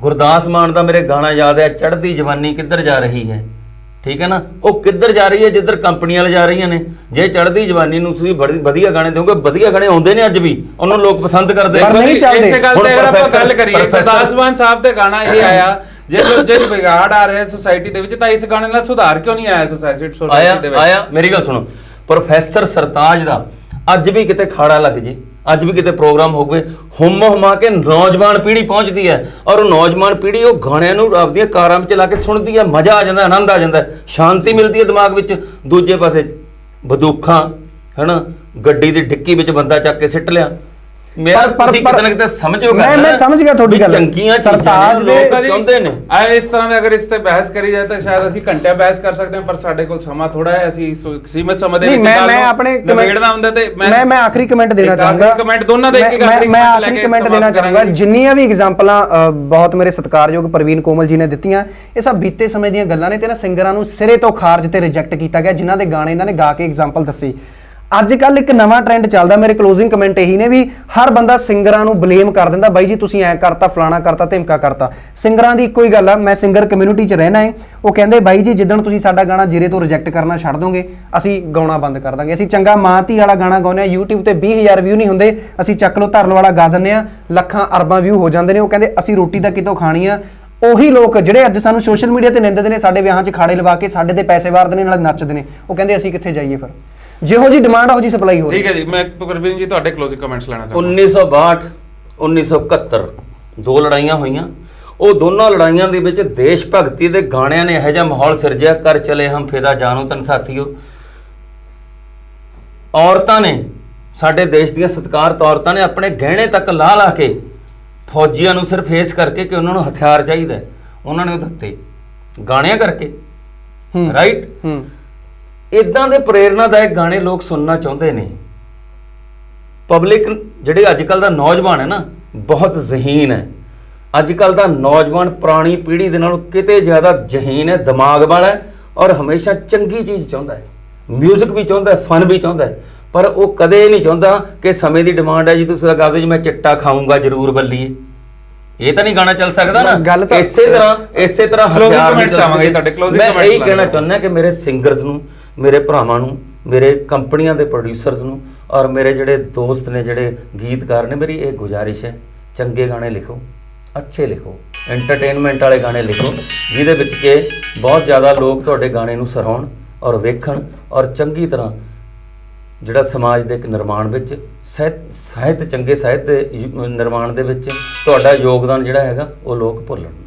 ਗੁਰਦਾਸ ਮਾਨ ਦਾ ਮੇਰੇ ਗਾਣਾ ਯਾਦ ਹੈ ਚੜ੍ਹਦੀ ਜਵਾਨੀ ਕਿੱਧਰ ਜਾ ਰਹੀ ਹੈ? ਠੀਕ ਹੈ ਨਾ? ਉਹ ਕਿੱਧਰ ਜਾ ਰਹੀ ਹੈ? ਜਿੱਧਰ ਕੰਪਨੀਆਂ ਲੈ ਜਾ ਰਹੀਆਂ ਨੇ। ਜੇ ਚੜ੍ਹਦੀ ਜਵਾਨੀ ਨੂੰ ਤੁਸੀਂ ਬੜੀ ਵਧੀਆ ਗਾਣੇ ਦਿਓਗੇ ਵਧੀਆ ਗਾਣੇ ਆਉਂਦੇ ਨੇ ਅੱਜ ਵੀ। ਉਹਨਾਂ ਨੂੰ ਲੋਕ ਪਸੰਦ ਕਰਦੇ ਪਰ ਨਹੀਂ ਚੱਲਦੇ। ਇਸੇ ਗੱਲ ਤੇ ਅਗਰ ਆਪਾਂ ਗੱਲ ਕਰੀਏ ਮਾਨ ਸਾਹਿਬ ਤੇ ਗਾਣਾ ਇਹ ਆਇਆ ਜੇ ਜੇ ਵਿਗਾੜ ਆ ਰਿਹਾ ਸੋਸਾਇਟੀ ਦੇ ਵਿੱਚ ਤਾਂ ਇਸ ਗਾਣੇ ਨਾਲ ਸੁਧਾਰ ਕਿਉਂ ਨਹੀਂ ਆਇਆ ਸੋਸਾਇਟੀ ਆਇਆ ਸੋਸਾਇਟੀ ਦੇ ਵਿੱਚ? ਆਇਆ। ਮੇਰੀ ਗੱਲ ਸੁਣੋ। ਪ੍ਰੋਫੈਸਰ ਸਰਤਾਜ ਦਾ ਅੱਜ ਵੀ ਕਿਤੇ ਖਾੜਾ ਲੱਗ ਜੇ। ਅੱਜ ਵੀ ਕਿਤੇ ਪ੍ਰੋਗਰਾਮ ਹੋਵੇ, ਹੁਮ ਹੁਮਾ ਕੇ ਨੌਜਵਾਨ ਪੀੜ੍ਹੀ ਪਹੁੰਚਦੀ ਹੈ ਔਰ ਉਹ ਨੌਜਵਾਨ ਪੀੜ੍ਹੀ ਉਹ ਗਾਣਿਆਂ ਨੂੰ ਆਪਦੀਆਂ ਕਾਰਾਂ ਵਿੱਚ ਲਾ ਕੇ ਸੁਣਦੀ ਹੈ, ਮਜ਼ਾ ਆ ਜਾਂਦਾ, ਆਨੰਦ ਆ ਜਾਂਦਾ, ਸ਼ਾਂਤੀ ਮਿਲਦੀ ਹੈ ਦਿਮਾਗ ਵਿੱਚ। ਦੂਜੇ ਪਾਸੇ, ਬੰਦੂਕਾਂ, ਹਨਾ, ਗੱਡੀ ਦੀ ਡਿੱਕੀ ਵਿੱਚ ਬੰਦਾ ਚੱਕ ਕੇ ਸਿੱਟ ਲਿਆ। ਪਰ- ਪਰ- ਕਿਤੇ ਨਾ ਕਿਤੇ ਸਮਝੋ ਗੱਲ ਮੈਂ- ਮੈਂ ਸਮਝ ਗਿਆ ਤੁਹਾਡੀ ਗੱਲ। ਚੀਜ਼ਾਂ ਸਰਤਾਜ ਦੇ- ਚਾਹੁੰਦੇ ਨੇ। ਆ ਇਸ ਤਰ੍ਹਾਂ ਦੇ ਅਗਰ ਇਸ ਤੇ ਬਹਿਸ ਕਰੀ ਜਾਏ ਤਾਂ ਸ਼ਾਇਦ ਅਸੀਂ ਘੰਟਿਆਂ ਬਹਿਸ ਕਰ ਸਕਦੇ ਹਾਂ ਪਰ ਸਾਡੇ ਕੋਲ ਸਮਾਂ ਥੋੜਾ ਹੈ ਅਸੀਂ ਸੀਮਿਤ ਸਮੇਂ ਦੇ ਨਹੀਂ ਵਿੱਚ ਮੈਂ ਮੈਂ ਆਪਣੇ ਨਿਬੇੜਨਾ ਹੁੰਦਾ ਤੇ ਮੈਂ ਮੈਂ ਆਖਰੀ ਕਮੈਂਟ ਦੇਣਾ ਚਾਹੂੰਗਾ। comment ਦੋਨਾਂ ਦਾ ਇੱਕ ਇੱਕ ਮੈਂ- ਆਖਰੀ ਮੈਂ ਆਖਰੀ ਕਮੈਂਟ ਦੇਣਾ ਚਾਹੂੰਗਾ। ਜਿੰਨੀਆਂ ਵੀ ਐਗਜ਼ਾਮਪਲਾਂ ਬਹੁਤ ਮੇਰੇ ਸਤਿਕਾਰਯੋਗ ਪ੍ਰਵੀਨ ਕੋਮਲ ਜੀ ਨੇ ਦਿੱਤੀਆਂ ਇਹ ਸਭ ਬੀਤੇ ਸਮੇਂ ਦੀਆਂ ਗੱਲਾਂ ਨੇ ਤੇ ਨਾ ਸਿੰਗਰਾਂ ਨੂੰ ਸਿਰੇ ਤੋਂ ਖਾਰਜ ਤੇ ਰਿਜੈਕਟ ਕੀਤਾ ਗਿਆ ਜਿਨ੍ਹਾਂ ਦੇ ਗਾਣੇ ਇਹਨਾਂ ਨੇ ਗਾ ਕੇ ਐਗਜ਼ਾਮਪਲ ਦੱਸੀ। ਅੱਜ ਕੱਲ ਇੱਕ ਨਵਾਂ ਟ੍ਰੈਂਡ ਚੱਲਦਾ, ਮੇਰੇ ਕਲੋਜ਼ਿੰਗ ਕਮੈਂਟ ਇਹੀ ਨੇ ਵੀ ਹਰ ਬੰਦਾ ਸਿੰਗਰਾਂ ਨੂੰ ਬਲੇਮ ਕਰ ਦਿੰਦਾ, ਬਾਈ ਜੀ ਤੁਸੀਂ ਐ ਕਰਤਾ, ਫਲਾਣਾ ਕਰਤਾ, ਧਮਕਾ ਕਰਤਾ। ਸਿੰਗਰਾਂ ਦੀ ਇੱਕੋ ਹੀ ਗੱਲ ਆ, ਮੈਂ ਸਿੰਗਰ ਕਮਿਊਨਿਟੀ 'ਚ ਰਹਿਣਾ ਹੈ ਉਹ ਕਹਿੰਦੇ, ਬਾਈ ਜੀ ਜਿੱਦਣ ਤੁਸੀਂ ਸਾਡਾ ਗਾਣਾ ਜੀਰੇ ਤੋਂ ਰਿਜੈਕਟ ਕਰਨਾ ਛੱਡ ਦੋਗੇ, ਅਸੀਂ ਗਾਉਣਾ ਬੰਦ ਕਰ ਦਾਂਗੇ। ਅਸੀਂ ਚੰਗਾ ਮਾਂ ਧੀ ਵਾਲਾ ਗਾਣਾ ਗਾਉਂਦੇ ਆ YouTube ਤੇ 20000 ਵਿਊ ਨਹੀਂ ਹੁੰਦੇ, ਅਸੀਂ ਚੱਕ ਲੋ ਧਰਨ ਵਾਲਾ ਗਾ ਦਿੰਦੇ ਆ ਲੱਖਾਂ ਅਰਬਾਂ ਵਿਊ ਹੋ ਜਾਂਦੇ ਨੇ, ਉਹ ਕਹਿੰਦੇ, ਅਸੀਂ ਰੋਟੀ ਤਾਂ ਕਿਤੋਂ ਖਾਣੀ ਆ। ਉਹੀ ਲੋਕ ਜਿਹੜੇ ਅੱਜ ਸਾਨੂੰ ਸੋਸ਼ਲ ਮੀਡੀਆ ਤੇ ਨਿੰਦਦੇ ਨੇ, ਸਾਡੇ ਵਿਆਹਾਂ 'ਚ ਖਾੜੇ ਲਵਾ ਕੇ ਸਾਡੇ ਦੇ ਪੈਸੇ ਵਾਰਦੇ ਨੇ, ਨਾਲ ਨੱਚਦੇ ਨੇ, ਉਹ ਕਹਿੰਦੇ, ਅਸੀਂ ਕਿੱਥੇ ਜਾਈਏ ਫਿਰ? ਜਿਹੋ ਜੀ ਡਿਮਾਂਡ ਉਹੋ ਜੀ ਸਪਲਾਈ ਹੋ ਰਹੀ ਠੀਕ ਹੈ ਜੀ ਮੈਂ ਪ੍ਰਵੀਨ ਜੀ ਤੁਹਾਡੇ ਕਲੋਜ਼ਿੰਗ ਕਮੈਂਟਸ ਲੈਣਾ ਚਾਹੁੰਦਾ। 1962 1971 ਦੋ ਲੜਾਈਆਂ ਹੋਈਆਂ। ਉਹ ਦੋਨਾਂ ਲੜਾਈਆਂ ਦੇ ਵਿੱਚ ਦੇਸ਼ ਭਗਤੀ ਦੇ ਗਾਣਿਆਂ ਨੇ ਇਹੋ ਜਿਹਾ ਮਾਹੌਲ ਸਿਰਜਿਆ ਕਰ ਚਲੇ ਹਮ ਫੇਦਾ ਜਾਨੋ ਤਨ ਸਾਥੀਓ। ਔਰਤਾਂ ਨੇ ਸਾਡੇ ਦੇਸ਼ ਦੀਆਂ ਸਤਿਕਾਰਤ ਔਰਤਾਂ ਨੇ ਆਪਣੇ ਗਹਿਣੇ ਤੱਕ ਲਾ ਲਾ ਕੇ ਫੌਜੀਆਂ ਨੂੰ ਸਿਰਫ ਇਸ ਕਰਕੇ ਕਿ ਉਹਨਾਂ ਨੂੰ ਹਥਿਆਰ ਚਾਹੀਦਾ ਹੈ, ਉਹਨਾਂ ਨੇ ਉਹ ਦਿੱਤੇ। ਗਾਣਿਆਂ ਕਰਕੇ। ਹੂੰ। ਰਾਈਟ ਹੂੰ। ਇਦਾਂ ਦੇ ਪ੍ਰੇਰਨਾਦਾਇਕ ਗਾਣੇ ਲੋਕ ਸੁਣਨਾ ਚਾਹੁੰਦੇ ਨੇ। ਪਬਲਿਕ ਜਿਹੜੇ ਅੱਜ ਕੱਲ ਦਾ ਨੌਜਵਾਨ ਹੈ ਨਾ ਬਹੁਤ ਜ਼ਹੀਨ ਹੈ। ਅੱਜ ਕੱਲ ਦਾ ਨੌਜਵਾਨ ਪੁਰਾਣੀ ਪੀੜ੍ਹੀ ਦੇ ਨਾਲੋਂ ਕਿਤੇ ਜ਼ਿਆਦਾ ਜ਼ਹੀਨ ਹੈ ਦਿਮਾਗ ਵਾਲਾ ਹੈ ਔਰ ਹਮੇਸ਼ਾ ਚੰਗੀ ਚੀਜ਼ ਚਾਹੁੰਦਾ ਹੈ। 뮤직 ਵੀ ਚਾਹੁੰਦਾ ਹੈ ਫਨ ਵੀ ਚਾਹੁੰਦਾ ਹੈ। ਪਰ ਉਹ ਕਦੇ ਨਹੀਂ ਚਾਹੁੰਦਾ ਕਿ ਸਮੇਂ ਦੀ ਡਿਮਾਂਡ ਹੈ ਜੀ ਤੁਸੀਂ ਦਿਓ ਜੀ ਮੈਂ ਚਿੱਟਾ ਖਾਊਂਗਾ ਜ਼ਰੂਰ ਬੱਲੀਏ। ਇਹ ਤਾਂ ਨਹੀਂ ਗਾਣਾ ਚੱਲ ਸਕਦਾ ਨਾ। ਗੱਲ ਤਾਂ- ਇਸੇ ਤਰ੍ਹਾਂ ਇਸੇ ਤਰ੍ਹਾਂ comments ਚੱਲ ਆਵਾਂਗੇ। ਤੁਹਾਡੇ, closing ਮੈਂ comments ਇਹੀ ਕਹਿਣਾ। ਚਾਹੁੰਦਾ ਕਿ ਮੇਰੇ ਸਿੰਗਰਸ ਨੂੰ ਮੇਰੇ ਭਰਾਵਾਂ ਨੂੰ, ਮੇਰੇ ਕੰਪਨੀਆਂ ਦੇ ਪ੍ਰੋਡਿਊਸਰਸ ਨੂੰ ਔਰ ਮੇਰੇ ਜਿਹੜੇ ਦੋਸਤ ਨੇ, ਜਿਹੜੇ ਗੀਤਕਾਰ ਨੇ, ਮੇਰੀ ਇਹ ਗੁਜ਼ਾਰਿਸ਼ ਹੈ, ਚੰਗੇ ਗਾਣੇ ਲਿਖੋ, ਅੱਛੇ ਲਿਖੋ ਐਂਟਰਟੇਨਮੈਂਟ ਵਾਲੇ ਗਾਣੇ ਲਿਖੋ, ਜਿਹਦੇ ਵਿੱਚ ਕਿ ਬਹੁਤ ਜ਼ਿਆਦਾ ਲੋਕ ਤੁਹਾਡੇ ਗਾਣੇ ਨੂੰ ਸਰਾਉਣ ਔਰ ਵੇਖਣ ਔਰ ਚੰਗੀ ਤਰ੍ਹਾਂ ਜਿਹੜਾ ਸਮਾਜ ਦੇ ਇੱਕ ਨਿਰਮਾਣ ਵਿੱਚ, ਸਾਹਿਤ ਸਾਹਿਤ, ਚੰਗੇ ਸਾਹਿਤ ਦੇ ਨਿਰਮਾਣ ਦੇ ਵਿੱਚ ਤੁਹਾਡਾ ਯੋਗਦਾਨ ਜਿਹੜਾ ਹੈਗਾ, ਉਹ ਲੋਕ ਭੁੱਲਣ।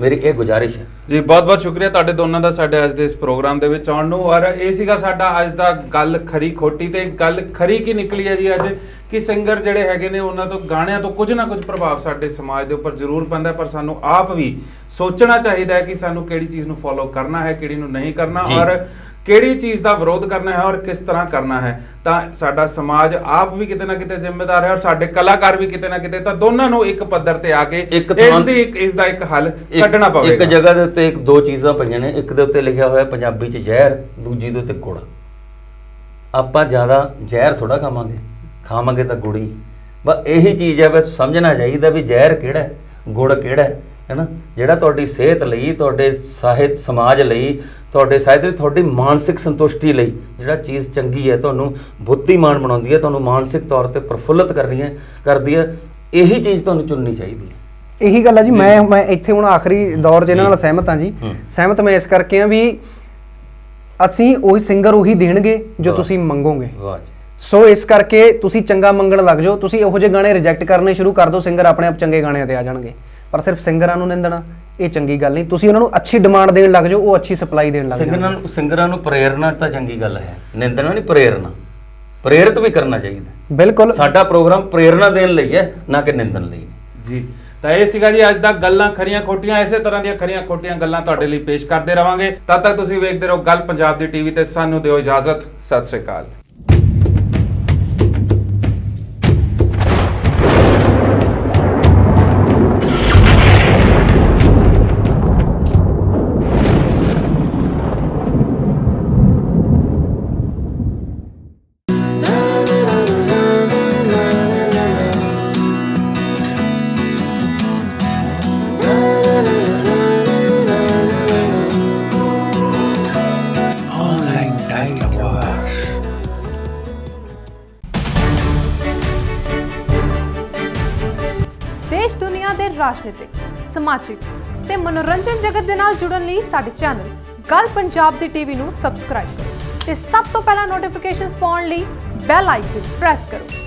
ਮੇਰੀ ਇਹ ਗੁਜ਼ਾਰਿਸ਼ ਹੈ। ਜੀ ਬਹੁਤ ਬਹੁਤ ਸ਼ੁਕਰੀਆ ਤੁਹਾਡੇ ਦੋਨਾਂ ਦਾ ਸਾਡੇ ਅੱਜ ਦੇ ਇਸ ਪ੍ਰੋਗਰਾਮ ਦੇ ਵਿੱਚ ਆਉਣ ਨੂੰ। ਔਰ ਇਹ ਸੀਗਾ ਸਾਡਾ ਅੱਜ ਦਾ ਗੱਲ ਖਰੀ ਖੋਟੀ ਤੇ ਗੱਲ ਖਰੀ ਕੀ ਨਿਕਲੀ ਹੈ ਜੀ ਅੱਜ? ਕਿ ਸਿੰਗਰ ਜਿਹੜੇ ਹੈਗੇ ਨੇ ਉਹਨਾਂ ਤੋਂ ਗਾਣਿਆਂ ਤੋਂ ਕੁਝ ਨਾ ਕੁਝ ਪ੍ਰਭਾਵ ਸਾਡੇ ਸਮਾਜ ਦੇ ਉੱਪਰ ਜ਼ਰੂਰ ਪੈਂਦਾ ਪਰ ਸਾਨੂੰ ਆਪ ਵੀ ਸੋਚਣਾ ਚਾਹੀਦਾ ਹੈ ਕਿ ਸਾਨੂੰ ਕਿਹੜੀ ਚੀਜ਼ ਨੂੰ ਫੋਲੋ ਕਰਨਾ ਹੈ ਕਿਹੜੀ ਨੂੰ ਨਹੀਂ ਕਰਨਾ। ਔਰ ਕਿਹੜੀ ਚੀਜ਼ ਦਾ ਵਿਰੋਧ ਕਰਨਾ ਹੈ ਔਰ ਕਿਸ ਤਰ੍ਹਾਂ ਕਰਨਾ ਹੈ ਤਾਂ ਸਾਡਾ ਸਮਾਜ ਆਪ ਵੀ ਕਿਤੇ ਨਾ ਕਿਤੇ ਜ਼ਿੰਮੇਦਾਰ ਹੈ ਔਰ ਸਾਡੇ ਕਲਾਕਾਰ ਵੀ ਕਿਤੇ ਨਾ ਕਿਤੇ ਤਾਂ ਦੋਨਾਂ ਨੂੰ ਇੱਕ ਪੱਧਰ ਤੇ ਆ ਕੇ ਇਸ ਦੀ ਇੱਕ ਇਸ ਦਾ ਇੱਕ ਹੱਲ ਕੱਢਣਾ ਪਵੇਗਾ। ਇੱਕ ਜਗ੍ਹਾ ਦੇ ਉੱਤੇ ਇੱਕ ਦੋ ਚੀਜ਼ਾਂ ਪਈਆਂ ਨੇ ਇੱਕ ਦੇ ਉੱਤੇ ਲਿਖਿਆ ਹੋਇਆ ਪੰਜਾਬੀ 'ਚ ਜ਼ਹਿਰ ਦੂਜੀ ਦੇ ਉੱਤੇ ਗੁੜ। ਆਪਾਂ ਜ਼ਿਆਦਾ ਜ਼ਹਿਰ ਥੋੜਾ ਖਾਵਾਂਗੇ ਖਾਵਾਂਗੇ ਤਾਂ ਗੁੜ ਬਸ ਇਹੀ ਚੀਜ਼ ਹੈ ਬਸ ਸਮਝਣਾ ਚਾਹੀਦਾ ਵੀ ਜ਼ਹਿਰ ਕਿਹੜਾ ਹੈ ਗੁੜ ਕਿਹੜਾ ਹੈ। ਹੈਨਾ? ਜਿਹੜਾ ਤੁਹਾਡੀ ਸਿਹਤ ਲਈ ਤੁਹਾਡੇ ਸਾਹਿਤ ਸਮਾਜ ਲਈ ਤੁਹਾਡੇ ਸਾਹਿਤ ਲਈ ਤੁਹਾਡੀ ਮਾਨਸਿਕ ਸੰਤੁਸ਼ਟੀ ਲਈ ਜਿਹੜਾ ਚੀਜ਼ ਚੰਗੀ ਹੈ ਤੁਹਾਨੂੰ ਬੁੱਧੀਮਾਨ ਬਣਾਉਂਦੀ ਹੈ ਤੁਹਾਨੂੰ ਮਾਨਸਿਕ ਤੌਰ ਤੇ ਪ੍ਰਫੁੱਲਤ ਕਰ ਰਹੀ ਹੈ ਕਰਦੀ ਹੈ ਇਹੀ ਚੀਜ਼ ਤੁਹਾਨੂੰ ਚੁਣਨੀ ਚਾਹੀਦੀ ਹੈ। ਇਹੀ ਗੱਲ ਆ ਜੀ ਮੈਂ ਮੈਂ ਇੱਥੇ ਹੁਣ ਆਖਰੀ ਦੌਰ 'ਚ ਇਹਨਾਂ। ਨਾਲ ਸਹਿਮਤ ਹਾਂ ਜੀ। ਸਹਿਮਤ ਮੈਂ ਇਸ ਕਰਕੇ ਆ ਵੀ ਅਸੀਂ ਉਹੀ ਸਿੰਗਰ ਉਹੀ ਦੇਣਗੇ ਜੋ। ਤੁਸੀਂ ਮੰਗੋਗੇ। ਵਾਹ ਜੀ। ਸੋ ਇਸ ਕਰਕੇ ਤੁਸੀਂ ਚੰਗਾ ਮੰਗਣ ਲੱਗ ਜਾਓ ਤੁਸੀਂ ਇਹੋ ਜਿਹੇ ਗਾਣੇ ਰਿਜੈਕਟ ਕਰਨੇ ਸ਼ੁਰੂ ਕਰ ਦਿਓ ਸਿੰਗਰ ਆਪਣੇ ਆਪ ਚੰਗੇ ਗਾਣਿਆਂ ਤੇ ਆ ਜਾਣਗੇ। ਪਰ ਸਿਰਫ ਸਿੰਗਰਾਂ ਨੂੰ ਨਿੰਦਣਾ ਇਹ ਚੰਗੀ ਗੱਲ ਨਹੀਂ। ਤੁਸੀਂ ਉਹਨਾਂ ਨੂੰ ਅੱਛੀ ਡਿਮਾਂਡ ਦੇਣ ਲੱਗ ਜਾਓ ਉਹ ਅੱਛੀ ਸਪਲਾਈ ਦੇਣ ਲੱਗ ਸਿੰਗਰਾਂ ਜਾਣਗੇ। ਨੂੰ ਸਿੰਗਰਾਂ ਨੂੰ ਪ੍ਰੇਰਨਾ ਤਾਂ ਚੰਗੀ ਗੱਲ ਹੈ। ਨਿੰਦਣਾ ਨਹੀਂ ਪ੍ਰੇਰਨਾ ਪ੍ਰੇਰਿਤ ਵੀ ਕਰਨਾ ਚਾਹੀਦਾ। ਬਿਲਕੁਲ। ਸਾਡਾ ਪ੍ਰੋਗਰਾਮ ਪ੍ਰੇਰਨਾ ਦੇਣ ਲਈ ਹੈ ਨਾ ਕਿ ਨਿੰਦਣ ਲਈ। ਜੀ। ਤਾਂ ਇਹ ਸੀਗਾ ਜੀ ਅੱਜ ਦਾ ਗੱਲਾਂ ਖਰੀਆਂ ਖੋਟੀਆਂ ਇਸੇ ਤਰ੍ਹਾਂ ਦੀਆਂ ਖਰੀਆਂ ਖੋਟੀਆਂ ਗੱਲਾਂ ਤੁਹਾਡੇ ਲਈ ਪੇਸ਼ ਕਰਦੇ ਰਵਾਂਗੇ। ਤਦ ਤੱਕ ਤੁਸੀਂ ਵੇਖਦੇ ਰਹੋ ਗੱਲ ਪੰਜਾਬ ਦੀ ਟੀਵੀ ਤੇ। ਸਾਨੂੰ ਦਿਓ ਇਜਾਜ਼ਤ। ਸਤਿ ਸ਼੍ਰੀ ਅਕਾਲ। ਰਾਜਨੀਤਿਕ ਸਮਾਜਿਕ ਤੇ ਮਨੋਰੰਜਨ ਜਗਤ ਦੇ ਨਾਲ ਜੁੜਨ ਲਈ ਸਾਡੇ ਚੈਨਲ ਗੱਲ ਪੰਜਾਬ ਦੀ ਟੀਵੀ ਨੂੰ ਸਬਸਕ੍ਰਾਈਬ ਕਰੋ ਤੇ ਸਭ ਤੋਂ ਪਹਿਲਾਂ ਨੋਟੀਫਿਕੇਸ਼ਨਸ ਪਾਉਣ ਲਈ ਬੈਲ ਆਈਕਨ ਪ੍ਰੈਸ ਕਰੋ।